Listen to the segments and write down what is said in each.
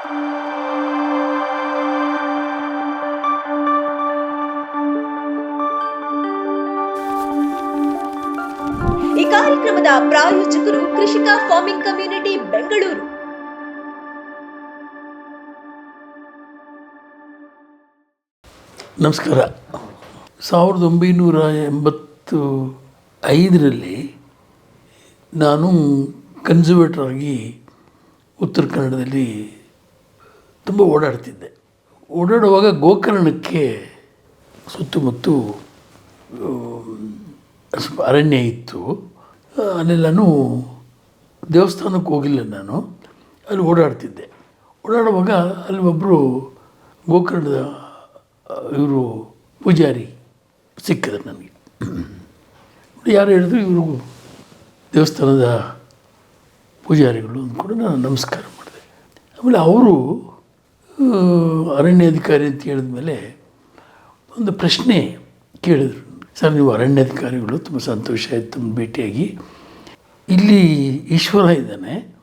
ಈ ಕಾರ್ಯಕ್ರಮದ ಪ್ರಾಯೋಜಕರು ಕೃಷಿಕ ಫಾರ್ಮಿಂಗ್ ಕಮ್ಯುನಿಟಿ ಬೆಂಗಳೂರು. ನಮಸ್ಕಾರ. ಸಾವಿರದ ಒಂಬೈನೂರ ಎಂಬತ್ತು ಐದರಲ್ಲಿ ನಾನು ಕನ್ಸರ್ವೇಟರ್ ಆಗಿ ಉತ್ತರ ಕನ್ನಡದಲ್ಲಿ ತುಂಬ ಓಡಾಡ್ತಿದ್ದೆ. ಓಡಾಡುವಾಗ ಗೋಕರ್ಣಕ್ಕೆ ಸುತ್ತಮುತ್ತ ಅರಣ್ಯ ಇತ್ತು. ಅಲ್ಲೆಲ್ಲನೂ ದೇವಸ್ಥಾನಕ್ಕೆ ಹೋಗಿಲ್ಲ ನಾನು. ಅಲ್ಲಿ ಓಡಾಡ್ತಿದ್ದೆ. ಓಡಾಡುವಾಗ ಅಲ್ಲಿ ಒಬ್ಬರು ಗೋಕರ್ಣದ ಇವರು ಪೂಜಾರಿ ಸಿಕ್ಕಿದ್ರು ನನಗೆ. ಯಾರು ಹೇಳಿದ್ರು ಇವರು ದೇವಸ್ಥಾನದ ಪೂಜಾರಿಗಳು ಅಂದ್ಕೊಂಡು ನಾನು ನಮಸ್ಕಾರ ಮಾಡಿದೆ. ಆಮೇಲೆ ಅವರು ಅರಣ್ಯಾಧಿಕಾರಿ ಅಂತ ಹೇಳಿದ ಮೇಲೆ ಒಂದು ಪ್ರಶ್ನೆ ಕೇಳಿದರು. ಸರ್, ನೀವು ಅರಣ್ಯಾಧಿಕಾರಿಗಳು, ತುಂಬ ಸಂತೋಷ ಆಯಿತು, ತುಂಬ ಭೇಟಿಯಾಗಿ. ಇಲ್ಲಿ ಈಶ್ವರ ಇದ್ದಾನೆ.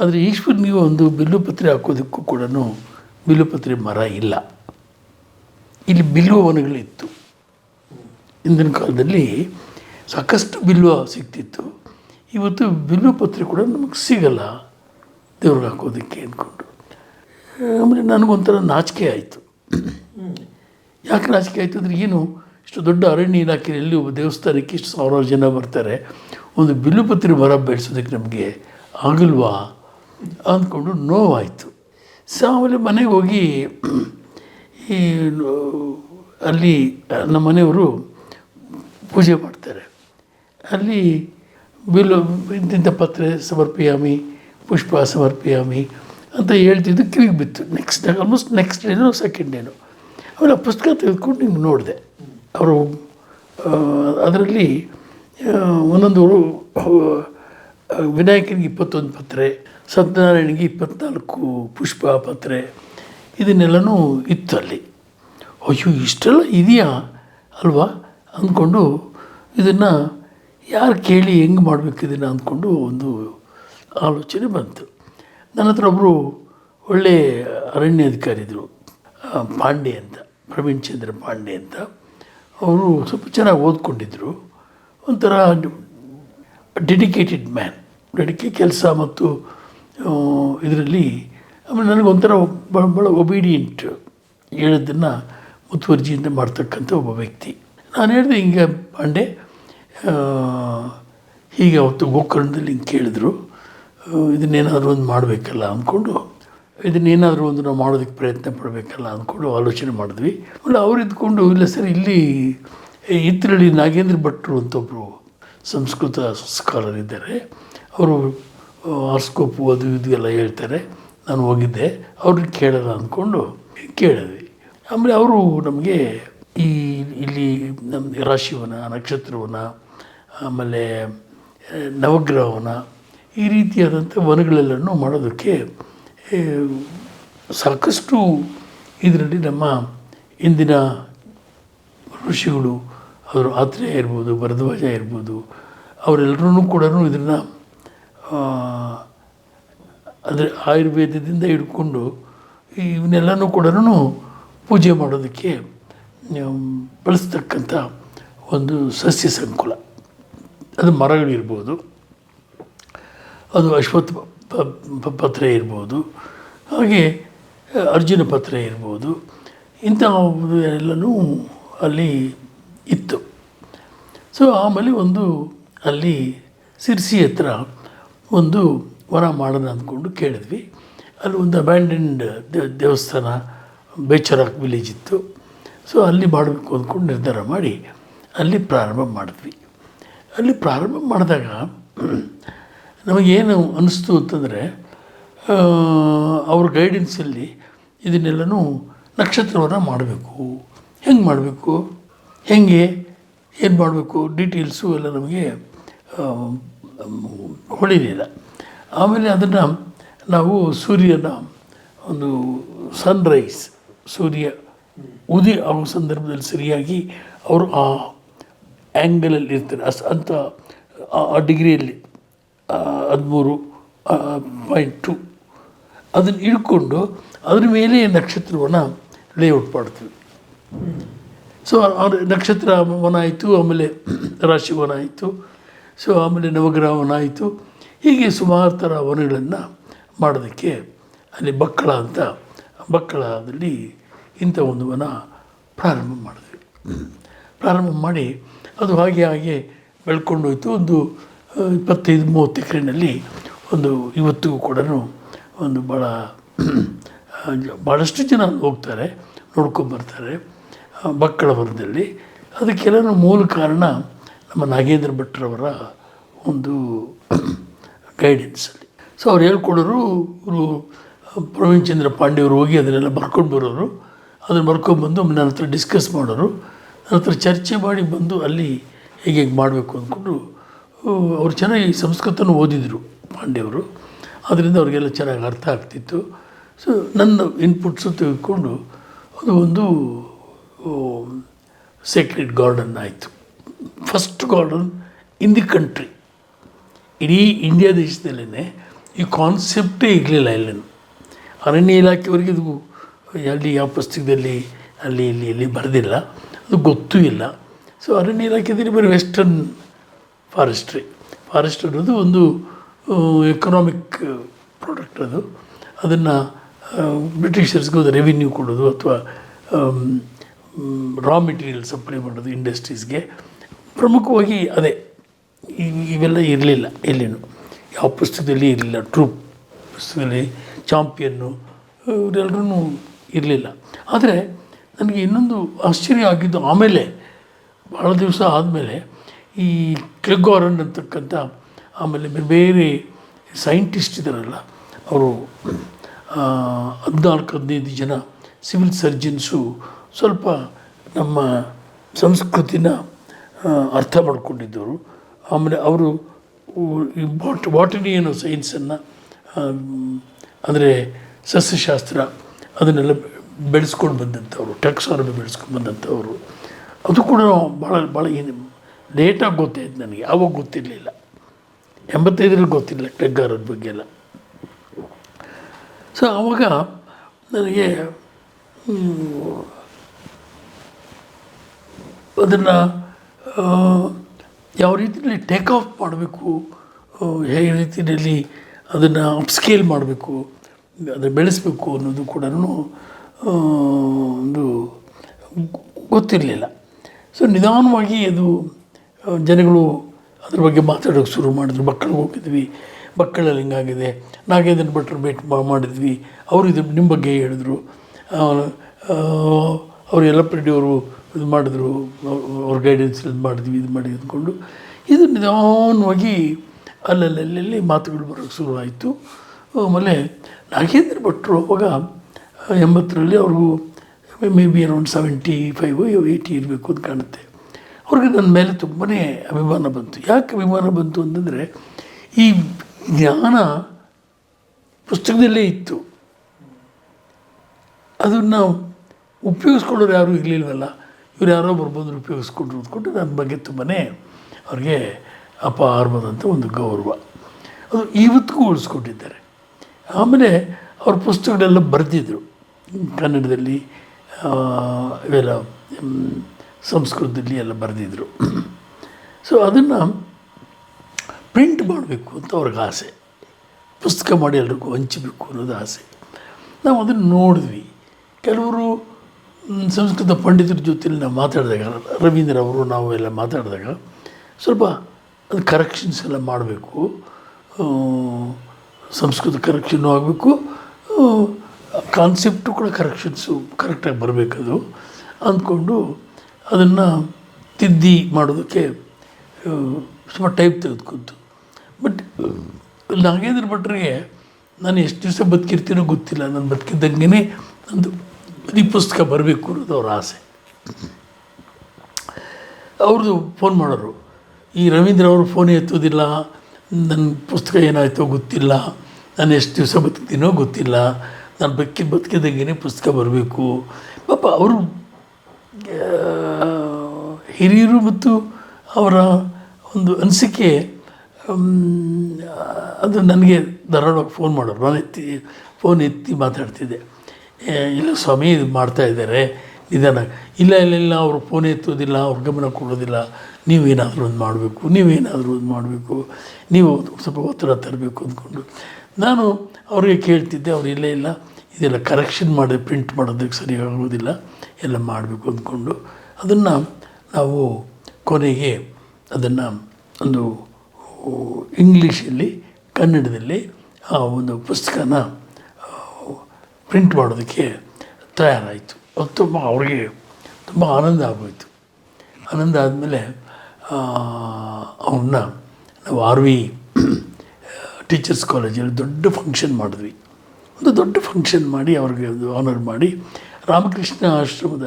ಆದರೆ ಈಶ್ವರ, ನೀವು ಒಂದು ಬಿಲ್ಲುಪತ್ರೆ ಹಾಕೋದಕ್ಕೂ ಕೂಡ ಬಿಲ್ಲುಪತ್ರೆ ಮರ ಇಲ್ಲ. ಇಲ್ಲಿ ಬಿಲ್ವ ವನಗಳಿತ್ತು ಹಿಂದಿನ ಕಾಲದಲ್ಲಿ ಸಾಕಷ್ಟು ಬಿಲ್ಲುವ ಸಿಗ್ತಿತ್ತು. ಇವತ್ತು ಬಿಲ್ಲು ಪತ್ರೆ ಕೂಡ ನಮಗೆ ಸಿಗಲ್ಲ ದೇವ್ರಿಗೆ ಹಾಕೋದಕ್ಕೆ ಅಂದ್ಕೊಂಡು. ಆಮೇಲೆ ನನಗೊಂಥರ ನಾಚಿಕೆ ಆಯಿತು. ಯಾಕೆ ನಾಚಿಕೆ ಆಯಿತು ಅಂದರೆ ಏನು, ಇಷ್ಟು ದೊಡ್ಡ ಅರಣ್ಯ ಇಲಾಖೆಯಲ್ಲಿ ಒಬ್ಬ ದೇವಸ್ಥಾನಕ್ಕೆ ಇಷ್ಟು ಸಾವಿರಾರು ಜನ ಬರ್ತಾರೆ. ಒಂದು ಬಿಲ್ಲುಪತ್ರಿ ಮರ ಬೆಳೆಸೋದಕ್ಕೆ ನಮಗೆ ಆಗಲ್ವಾ ಅಂದ್ಕೊಂಡು ನೋವಾಯಿತು. ಸೊ ಆಮೇಲೆ ಮನೆಗೆ ಹೋಗಿ, ಈ, ಅಲ್ಲಿ ನಮ್ಮ ಮನೆಯವರು ಪೂಜೆ ಮಾಡ್ತಾರೆ. ಅಲ್ಲಿ ಬಿಲ್ಲು ಇಂತಿಂಥ ಪತ್ರೆ ಸಮರ್ಪಿಯಾಮಿ, ಪುಷ್ಪ ಸಮರ್ಪಯಾಮಿ ಅಂತ ಹೇಳ್ತಿದ್ದು ಕಿವಿಗೆ ಬಿತ್ತು. ನೆಕ್ಸ್ಟ್ ಡೇ ಆಲ್ಮೋಸ್ಟ್ ನೆಕ್ಸ್ಟ್ ಡೇನೋ ಸೆಕೆಂಡ್ ಡೇನೋ ಆಮೇಲೆ ಆ ಪುಸ್ತಕ ತೆಗೆದುಕೊಂಡು ನಿಮ್ಗೆ ನೋಡಿದೆ. ಅವರು ಅದರಲ್ಲಿ ಒಂದೊಂದು ವಿನಾಯಕನಿಗೆ ಇಪ್ಪತ್ತೊಂದು ಪತ್ರೆ ಸತ್ಯನಾರಾಯಣಿಗೆ ಇಪ್ಪತ್ನಾಲ್ಕು ಪುಷ್ಪ ಪತ್ರೆ, ಇದನ್ನೆಲ್ಲನೂ ಇತ್ತು ಅಲ್ಲಿ. ಅಯ್ಯೋ, ಇಷ್ಟೆಲ್ಲ ಇದೆಯಾ? ಅಲ್ವಾ? ಅಂದ್ಕೊಂಡು ಇದನ್ನು ಯಾರು ಕೇಳಿ ಹೆಂಗೆ ಮಾಡಬೇಕು ಇದನ್ನು ಅಂದ್ಕೊಂಡು ಒಂದು ಆಲೋಚನೆ ಬಂತು. ನನ್ನ ಹತ್ರ ಒಬ್ಬರು ಒಳ್ಳೆ ಅರಣ್ಯಾಧಿಕಾರಿ ಇದ್ದರು ಪಾಂಡೆ ಅಂತ, ಪ್ರವೀಣ್ ಚಂದ್ರ ಪಾಂಡೆ ಅಂತ. ಅವರು ಸ್ವಲ್ಪ ಚೆನ್ನಾಗಿ ಓದ್ಕೊಂಡಿದ್ದರು ಒಂಥರ ಡೆಡಿಕೇಟೆಡ್ ಮ್ಯಾನ್ ಡೆಡಿಕೆ ಕೆಲಸ ಮತ್ತು ಇದರಲ್ಲಿ ಆಮೇಲೆ ನನಗೊಂಥರ ಭಾಳ ಭಾಳ ಒಬೀಡಿಯಂಟ್ ಹೇಳಿದ್ದನ್ನು ಮುತುವರ್ಜಿಯಿಂದ ಮಾಡ್ತಕ್ಕಂಥ ಒಬ್ಬ ವ್ಯಕ್ತಿ. ನಾನು ಹೇಳಿದೆ, ಹಿಂಗೆ ಪಾಂಡೆ ಹೀಗೆ ಅವತ್ತು ಗೋಕರ್ಣದಲ್ಲಿ ಹಿಂಗೆ ಕೇಳಿದ್ರು. ಇದನ್ನೇನಾದರೂ ಒಂದು ಮಾಡಬೇಕಲ್ಲ ಅಂದ್ಕೊಂಡು, ಇದನ್ನೇನಾದರೂ ಒಂದು ನಾವು ಮಾಡೋದಕ್ಕೆ ಪ್ರಯತ್ನ ಪಡಬೇಕಲ್ಲ ಅಂದ್ಕೊಂಡು ಆಲೋಚನೆ ಮಾಡಿದ್ವಿ. ಆಮೇಲೆ ಅವ್ರು ಇದ್ಕೊಂಡು, ಇಲ್ಲ ಸರ್, ಇಲ್ಲಿ ಇತ್ತರಳ್ಳಿ ನಾಗೇಂದ್ರ ಭಟ್ರು ಅಂತ ಒಬ್ಬರು ಸಂಸ್ಕೃತ ಸ್ಕಾಲರ್ ಇದ್ದಾರೆ. ಅವರು ಆರ್ಸ್ಕೋಪು ಅದು ಇದು ಎಲ್ಲ ಹೇಳ್ತಾರೆ. ನಾನು ಹೋಗಿದ್ದೆ. ಅವ್ರನ್ನ ಕೇಳೋಣ ಅಂದ್ಕೊಂಡು ಕೇಳಿದ್ವಿ. ಆಮೇಲೆ ಅವರು ನಮಗೆ ಈ, ಇಲ್ಲಿ ನಮ್ಮ ರಾಶಿವನ, ನಕ್ಷತ್ರವನ, ಆಮೇಲೆ ನವಗ್ರಹವನ ಈ ರೀತಿಯಾದಂಥ ವನಗಳೆಲ್ಲನೂ ಮಾಡೋದಕ್ಕೆ ಸಾಕಷ್ಟು ಇದರಲ್ಲಿ ನಮ್ಮ ಇಂದಿನ ಋಷಿಗಳು, ಅವರು ಆತ್ರೇಯ ಇರ್ಬೋದು, ಭರದ್ವಾಜ ಇರ್ಬೋದು ಅವರೆಲ್ಲರೂ ಕೂಡ ಇದನ್ನು ಅಂದರೆ ಆಯುರ್ವೇದದಿಂದ ಹಿಡ್ಕೊಂಡು ಇವನ್ನೆಲ್ಲನೂ ಕೂಡ ಪೂಜೆ ಮಾಡೋದಕ್ಕೆ ಬಳಸ್ತಕ್ಕಂಥ ಒಂದು ಸಸ್ಯ ಸಂಕುಲ. ಅದು ಮರಗಳಿರ್ಬೋದು. ಅದು ಅಶ್ವತ್ಥ ಪತ್ರ ಇರ್ಬೋದು, ಹಾಗೆ ಅರ್ಜುನ ಪತ್ರ ಇರ್ಬೋದು ಇಂಥ ಎಲ್ಲನೂ ಅಲ್ಲಿ ಇತ್ತು. ಸೊ ಆಮೇಲೆ ಒಂದು ಅಲ್ಲಿ ಸಿರ್ಸಿ ಹತ್ರ ಒಂದು ವರ ಮಾಡೋಣ ಅಂದ್ಕೊಂಡು ಕೇಳಿದ್ವಿ. ಅಲ್ಲಿ ಒಂದು ಅಬ್ಯಾಂಡೆಂಡ್ ದೇವಸ್ಥಾನ ಬೇಚರಾಕ್ ವಿಲೇಜ್ ಇತ್ತು. ಸೊ ಅಲ್ಲಿ ಮಾಡಬೇಕು ಅಂದ್ಕೊಂಡು ನಿರ್ಧಾರ ಮಾಡಿ ಅಲ್ಲಿ ಪ್ರಾರಂಭ ಮಾಡಿದ್ವಿ. ಅಲ್ಲಿ ಪ್ರಾರಂಭ ಮಾಡಿದಾಗ ನಮಗೇನು ಅನ್ನಿಸ್ತು ಅಂತಂದರೆ ಅವ್ರ ಗೈಡೆನ್ಸಲ್ಲಿ ಇದನ್ನೆಲ್ಲನೂ ನಕ್ಷತ್ರವನ್ನು ಮಾಡಬೇಕು. ಹೆಂಗೆ ಮಾಡಬೇಕು? ಹೆಂಗೆ? ಏನು ಮಾಡಬೇಕು? ಡೀಟೇಲ್ಸು ಎಲ್ಲ ನಮಗೆ ಹೊಳಿಲಿಲ್ಲ ಆಮೇಲೆ ಅದನ್ನು ನಾವು ಸೂರ್ಯನ ಒಂದು ಸನ್ರೈಸ್ ಸೂರ್ಯ ಉದಿ ಆಗೋ ಸಂದರ್ಭದಲ್ಲಿ ಸರಿಯಾಗಿ ಅವರು ಆ ಆ್ಯಂಗಲಲ್ಲಿ ಇರ್ತಾರೆ. ಅಸ್ ಆ- ಆ ಡಿಗ್ರಿಯಲ್ಲಿ ಹದಿಮೂರು ಪಾಯಿಂಟ್ ಟು ಅದನ್ನು ಇಟ್ಕೊಂಡು ಅದ್ರ ಮೇಲೆ ನಕ್ಷತ್ರವನ್ನು ಲೇಔಟ್ ಮಾಡ್ತೀವಿ. ಸೊ ಅವ್ರ ನಕ್ಷತ್ರ ವನ ಆಯಿತು, ಆಮೇಲೆ ರಾಶಿ ವನ ಆಯಿತು. ಸೊ ಆಮೇಲೆ ನವಗ್ರಹ ವನ ಆಯಿತು. ಹೀಗೆ ಸುಮಾರು ಥರ ವನಗಳನ್ನು ಮಾಡೋದಕ್ಕೆ ಅಲ್ಲಿ ಬಕ್ಕಳ ಅಂತ, ಬಕ್ಕಳದಲ್ಲಿ ಇಂಥ ಒಂದು ವನ ಪ್ರಾರಂಭ ಮಾಡಿದ್ವಿ. ಪ್ರಾರಂಭ ಮಾಡಿ ಅದು ಹಾಗೆ ಹಾಗೆ ಬೆಳ್ಕೊಂಡೋಯ್ತು. ಒಂದು ಇಪ್ಪತ್ತೈದು ಮೂವತ್ತು ಎಕರೆನಲ್ಲಿ ಒಂದು ಇವತ್ತಿಗೂ ಕೂಡ ಒಂದು ಭಾಳ ಭಾಳಷ್ಟು ಜನ ಹೋಗ್ತಾರೆ ನೋಡ್ಕೊಂಬರ್ತಾರೆ ಬರ್ತಾರೆ ಮಕ್ಕಳ ವನದಲ್ಲಿ ಅದಕ್ಕೆಲ್ಲ ಮೂಲ ಕಾರಣ ನಮ್ಮ ನಾಗೇಂದ್ರ ಭಟ್ರವರ ಒಂದು ಗೈಡೆನ್ಸಲ್ಲಿ ಸೊ ಅವ್ರು ಹೇಳ್ಕೊಡೋರು, ಇವರು ಪ್ರವೀಣ್ ಚಂದ್ರ ಪಾಂಡೆಯವರು ಹೋಗಿ ಅದನ್ನೆಲ್ಲ ಬರ್ಕೊಂಡು ಬರೋರು. ಅದನ್ನು ಬರ್ಕೊಂಡ್ಬಂದು ನನ್ನ ಹತ್ರ ಡಿಸ್ಕಸ್ ಮಾಡೋರು. ನನ್ನ ಹತ್ರ ಚರ್ಚೆ ಮಾಡಿ ಬಂದು ಅಲ್ಲಿ ಹೇಗೆ ಹೇಗೆ ಮಾಡಬೇಕು ಅಂದ್ಕೊಂಡು ಅವ್ರು ಚೆನ್ನಾಗಿ ಸಂಸ್ಕೃತನೂ ಓದಿದರು ಪಾಂಡೆಯವರು. ಅದರಿಂದ ಅವ್ರಿಗೆಲ್ಲ ಚೆನ್ನಾಗಿ ಅರ್ಥ ಆಗ್ತಿತ್ತು. ಸೊ ನನ್ನ ಇನ್ಪುಟ್ಸು ತೆಗೆದುಕೊಂಡು ಅದು ಒಂದು ಸೀಕ್ರೆಟ್ ಗಾರ್ಡನ್ ಆಯಿತು. First garden in the country ಇಡೀ ಇಂಡಿಯಾ ದೇಶದಲ್ಲೇ ಈ ಕಾನ್ಸೆಪ್ಟೇ ಇರಲಿಲ್ಲ ಎಲ್ಲೂ ಅರಣ್ಯ ಇಲಾಖೆಯವರಿಗೆ ಇದು ಅಲ್ಲಿ ಯಾವ ಪುಸ್ತಕದಲ್ಲಿ ಅಲ್ಲಿ, ಇಲ್ಲಿ ಇಲ್ಲಿ ಬರೆದಿಲ್ಲ. ಅದು ಗೊತ್ತೂ ಇಲ್ಲ. ಸೊ ಅರಣ್ಯ ಇಲಾಖೆದಲ್ಲಿ ಬರೀ ವೆಸ್ಟರ್ನ್ ಫಾರೆಸ್ಟ್ರಿ ಫಾರೆಸ್ಟ್ ಅನ್ನೋದು ಒಂದು ಎಕನಾಮಿಕ್ ಪ್ರಾಡಕ್ಟ್ ಅದು. ಅದನ್ನು ಬ್ರಿಟಿಷರ್ಸ್ಗೆ ಒಂದು ರೆವಿನ್ಯೂ ಕೊಡೋದು ಅಥವಾ ರಾ ಮೆಟೀರಿಯಲ್ ಸಪ್ಲೈ ಮಾಡೋದು ಇಂಡಸ್ಟ್ರೀಸ್ಗೆ ಪ್ರಮುಖವಾಗಿ ಅದೇ ಇವ್- ಇವೆಲ್ಲ ಇರಲಿಲ್ಲ ಎಲ್ಲೇನು. ಯಾವ ಪುಸ್ತಕದಲ್ಲಿ ಇರಲಿಲ್ಲ ಟ್ರೂಪ್ ಪುಸ್ತಕದಲ್ಲಿ ಚಾಂಪಿಯನ್ನು ಇವರೆಲ್ಲರೂ ಇರಲಿಲ್ಲ. ಆದರೆ, ನನಗೆ ಇನ್ನೊಂದು ಆಶ್ಚರ್ಯ ಆಗಿದ್ದು ಆಮೇಲೆ ಭಾಳ ದಿವಸ ಆದಮೇಲೆ ಈ ಕ್ಲಿಗ್ಗೋರನ್ ಅಂತಕ್ಕಂಥ ಆಮೇಲೆ ಬೇರೆ ಬೇರೆ ಸೈಂಟಿಸ್ಟ್ ಇದ್ದಾರಲ್ಲ ಅವರು ಹದಿನಾಲ್ಕು, ಹದಿನೈದು ಜನ ಸಿವಿಲ್ ಸರ್ಜನ್ಸು ಸ್ವಲ್ಪ ನಮ್ಮ ಸಂಸ್ಕೃತಿನ ಅರ್ಥ ಮಾಡಿಕೊಂಡಿದ್ದವರು. ಆಮೇಲೆ ಅವರು ಬಾಟ್ ಬಾಟನಿ ಅನ್ನೋ ಸೈನ್ಸನ್ನು ಅಂದರೆ ಸಸ್ಯಶಾಸ್ತ್ರ ಅದನ್ನೆಲ್ಲ ಬೆಳೆಸ್ಕೊಂಡು ಬಂದಂಥವ್ರು ಟೆಕ್ಸಾನಮಿ ಬೆಳೆಸ್ಕೊಂಡು ಬಂದಂಥವ್ರು. ಅದು ಕೂಡ ಭಾಳ ಭಾಳ ಏನು ಲೇಟಾಗಿ ಗೊತ್ತಾಯ್ತು ನನಗೆ, ಅವಾಗ ಗೊತ್ತಿರಲಿಲ್ಲ. ಎಂಬತ್ತೈದರಲ್ಲಿ ಗೊತ್ತಿಲ್ಲ ಟೆಗ್ಗಾರದ ಬಗ್ಗೆ ಎಲ್ಲ ಸೊ ಆವಾಗ ನನಗೆ ಅದನ್ನು ಯಾವ ರೀತಿಯಲ್ಲಿ ಟೇಕ್ ಆಫ್ ಮಾಡಬೇಕು ಹೇಗೆ ರೀತಿಯಲ್ಲಿ ಅದನ್ನು ಅಪ್ಸ್ಕೇಲ್ ಮಾಡಬೇಕು, ಅದನ್ನು ಬೆಳೆಸಬೇಕು ಅನ್ನೋದು ಕೂಡ ಒಂದು ಗೊತ್ತಿರಲಿಲ್ಲ. ಸೊ ನಿಧಾನವಾಗಿ ಅದು ಜನಗಳು ಅದ್ರ ಬಗ್ಗೆ ಮಾತಾಡೋಕ್ಕೆ ಶುರು ಮಾಡಿದ್ರು. ಮಕ್ಕಳಿಗೆ ಹೋಗಿದ್ವಿ. ಮಕ್ಕಳಲ್ಲಿ ಹಿಂಗಾಗಿದೆ. ನಾಗೇಂದ್ರ ಭಟ್ರು ಭೇಟಿ ಮಾಡಿದ್ವಿ. ಅವರು ಇದು ನಿಮ್ಮ ಬಗ್ಗೆ ಹೇಳಿದ್ರು. ಅವರು ಎಲ್ಲ ಅವರು ಇದು ಮಾಡಿದ್ರು. ಅವ್ರ- ಅವ್ರ ಗೈಡೆನ್ಸ್ ಇದು ಮಾಡಿದ್ವಿ, ಇದು ಮಾಡಿ ಅಂದ್ಕೊಂಡು. ಇದು ನಿಧಾನವಾಗಿ ಅಲ್ಲಲ್ಲಲ್ಲಿ ಮಾತುಗಳು ಬರೋಕ್ಕೆ ಶುರುವಾಯಿತು ಆಮೇಲೆ ನಾಗೇಂದ್ರ ಭಟ್ರು ಅವಾಗ ಎಂಬತ್ತರಲ್ಲಿ ಅವ್ರಿಗೂ maybe around seventy five eighty ಇರಬೇಕು ಅಂತ ಕಾಣುತ್ತೆ. ಅವ್ರಿಗೆ ನನ್ನ ಮೇಲೆ ತುಂಬಾ ಅಭಿಮಾನ ಬಂತು. ಯಾಕೆ ಅಭಿಮಾನ ಬಂತು ಅಂತಂದರೆ, ಈ ಜ್ಞಾನ ಪುಸ್ತಕದಲ್ಲೇ ಇತ್ತು. ಅದನ್ನು ಉಪಯೋಗಿಸ್ಕೊಳ್ಳೋರು ಯಾರೂ ಇರಲಿಲ್ವಲ್ಲ? ಇವ್ರು ಯಾರೋ ಬರ್ಬೋದು ಉಪಯೋಗಿಸ್ಕೊಂಡ್ರು ಅಂದ್ಕೊಂಡು ನನ್ನ ಬಗ್ಗೆ ತುಂಬಾ ಅವ್ರಿಗೆ ಅಪಾರವಾದಂಥ ಒಂದು ಗೌರವ. ಅದು ಇವತ್ತಿಗೂ ಉಳಿಸ್ಕೊಂಡಿದ್ದಾರೆ. ಆಮೇಲೆ ಅವ್ರ ಪುಸ್ತಕಗಳೆಲ್ಲ ಬರೆದಿದ್ರು. ಕನ್ನಡದಲ್ಲಿ ಇವೆಲ್ಲ ಸಂಸ್ಕೃತದಲ್ಲಿ ಎಲ್ಲ ಬರೆದಿದ್ದರು ಸೊ ಅದನ್ನು ಪ್ರಿಂಟ್ ಮಾಡಬೇಕು ಅಂತ ಅವ್ರಿಗೆ ಆಸೆ. ಪುಸ್ತಕ ಮಾಡಿ ಎಲ್ರಿಗೂ ಹಂಚಬೇಕು ಅನ್ನೋದು ಆಸೆ. ನಾವು ಅದನ್ನು ನೋಡಿದ್ವಿ. ಕೆಲವರು ಸಂಸ್ಕೃತ ಪಂಡಿತರ ಜೊತೆಲಿ ನಾವು ಮಾತಾಡಿದಾಗ, ರವೀಂದ್ರ ಅವರು ನಾವು ಎಲ್ಲ ಮಾತಾಡಿದಾಗ ಸ್ವಲ್ಪ ಅದು ಕರೆಕ್ಷನ್ಸ್ ಎಲ್ಲ ಮಾಡಬೇಕು. ಸಂಸ್ಕೃತ ಕರೆಕ್ಷನ್ನು ಆಗಬೇಕು. ಕಾನ್ಸೆಪ್ಟು ಕೂಡ ಕರೆಕ್ಷನ್ಸು ಕರೆಕ್ಟಾಗಿ ಬರಬೇಕದು ಅಂದ್ಕೊಂಡು ಅದನ್ನು ತಿದ್ದಿ ಮಾಡೋದಕ್ಕೆ ಸ್ವಲ್ಪ ಟೈಪ್ ತೆಗೆದುಕೊಂತು ಬಟ್ ನಾಗೇಂದ್ರ ಭಟ್ರಿಗೆ ನಾನು ಎಷ್ಟು ದಿವಸ ಬದುಕಿರ್ತೀನೋ ಗೊತ್ತಿಲ್ಲ. ನಾನು ಬದುಕಿದ್ದಂಗೆ ನಂದು ಈ ಪುಸ್ತಕ ಬರಬೇಕು ಅನ್ನೋದು ಅವ್ರ ಆಸೆ. ಅವ್ರದ್ದು ಫೋನ್ ಮಾಡೋರು, ಈ ರವೀಂದ್ರ ಅವರು ಫೋನೇ ಎತ್ತೋದಿಲ್ಲ ನನ್ನ ಪುಸ್ತಕ ಏನಾಯಿತೋ ಗೊತ್ತಿಲ್ಲ, ನಾನು ಎಷ್ಟು ದಿವಸ ಬದುಕ್ತೀನೋ ಗೊತ್ತಿಲ್ಲ, ನಾನು ಬದುಕಿ ಬದುಕಿದ್ದಂಗೆ ಪುಸ್ತಕ ಬರಬೇಕು. ಪಾಪ ಅವರು ಹಿರಿಯರು ಮತ್ತು ಅವರ ಒಂದು ಅನಿಸಿಕೆ ಅದು ನನಗೆ ಧಾರಾಳವಾಗಿ ಫೋನ್ ಮಾಡೋರು. ನಾನು ಎತ್ತಿ ಫೋನ್ ಎತ್ತಿ ಮಾತಾಡ್ತಿದ್ದೆ. ಇಲ್ಲ ಸ್ವಾಮಿ, ಇದು ಮಾಡ್ತಾ ಇದ್ದಾರೆ. ನಿಧಾನ. ಇಲ್ಲ ಇಲ್ಲ ಇಲ್ಲ, ಅವರು ಫೋನ್ ಎತ್ತೋದಿಲ್ಲ, ಅವ್ರ ಗಮನ ಕೊಡೋದಿಲ್ಲ. ನೀವೇನಾದರೂ ಒಂದು ಮಾಡಬೇಕು, ನೀವೇನಾದರೂ ಒಂದು ಮಾಡಬೇಕು. ನೀವು ಸ್ವಲ್ಪ ಒತ್ತಡ ತರಬೇಕು ಅಂದ್ಕೊಂಡು. ನಾನು ಅವರಿಗೆ ಕೇಳ್ತಿದ್ದೆ, ಅವ್ರು, ಇಲ್ಲೇ, ಇಲ್ಲ. ಇದೆಲ್ಲ ಕರೆಕ್ಷನ್ ಮಾಡಿ ಪ್ರಿಂಟ್ ಮಾಡೋದಕ್ಕೆ ಸರಿಯಾಗೋದಿಲ್ಲ ಎಲ್ಲ ಮಾಡಬೇಕು ಅಂದ್ಕೊಂಡು ಅದನ್ನು ನಾವು ಕೊನೆಗೆ ಅದನ್ನು ಒಂದು ಇಂಗ್ಲೀಷಲ್ಲಿ, ಕನ್ನಡದಲ್ಲಿ ಆ ಒಂದು ಪುಸ್ತಕನ ಪ್ರಿಂಟ್ ಮಾಡೋದಕ್ಕೆ ತಯಾರಾಯಿತು. ಅದು ತುಂಬ ಅವ್ರಿಗೆ ತುಂಬ ಆನಂದ ಆಗೋಯಿತು. ಆನಂದ ಆದಮೇಲೆ ಅವನ್ನ ನಾವು ಆರ್ ವಿ ಟೀಚರ್ಸ್ ಕಾಲೇಜಲ್ಲಿ ದೊಡ್ಡ ಫಂಕ್ಷನ್ ಮಾಡಿದ್ವಿ. ಒಂದು ದೊಡ್ಡ ಫಂಕ್ಷನ್ ಮಾಡಿ ಅವ್ರಿಗೆ ಆನರ್ ಮಾಡಿ ರಾಮಕೃಷ್ಣ ಆಶ್ರಮದ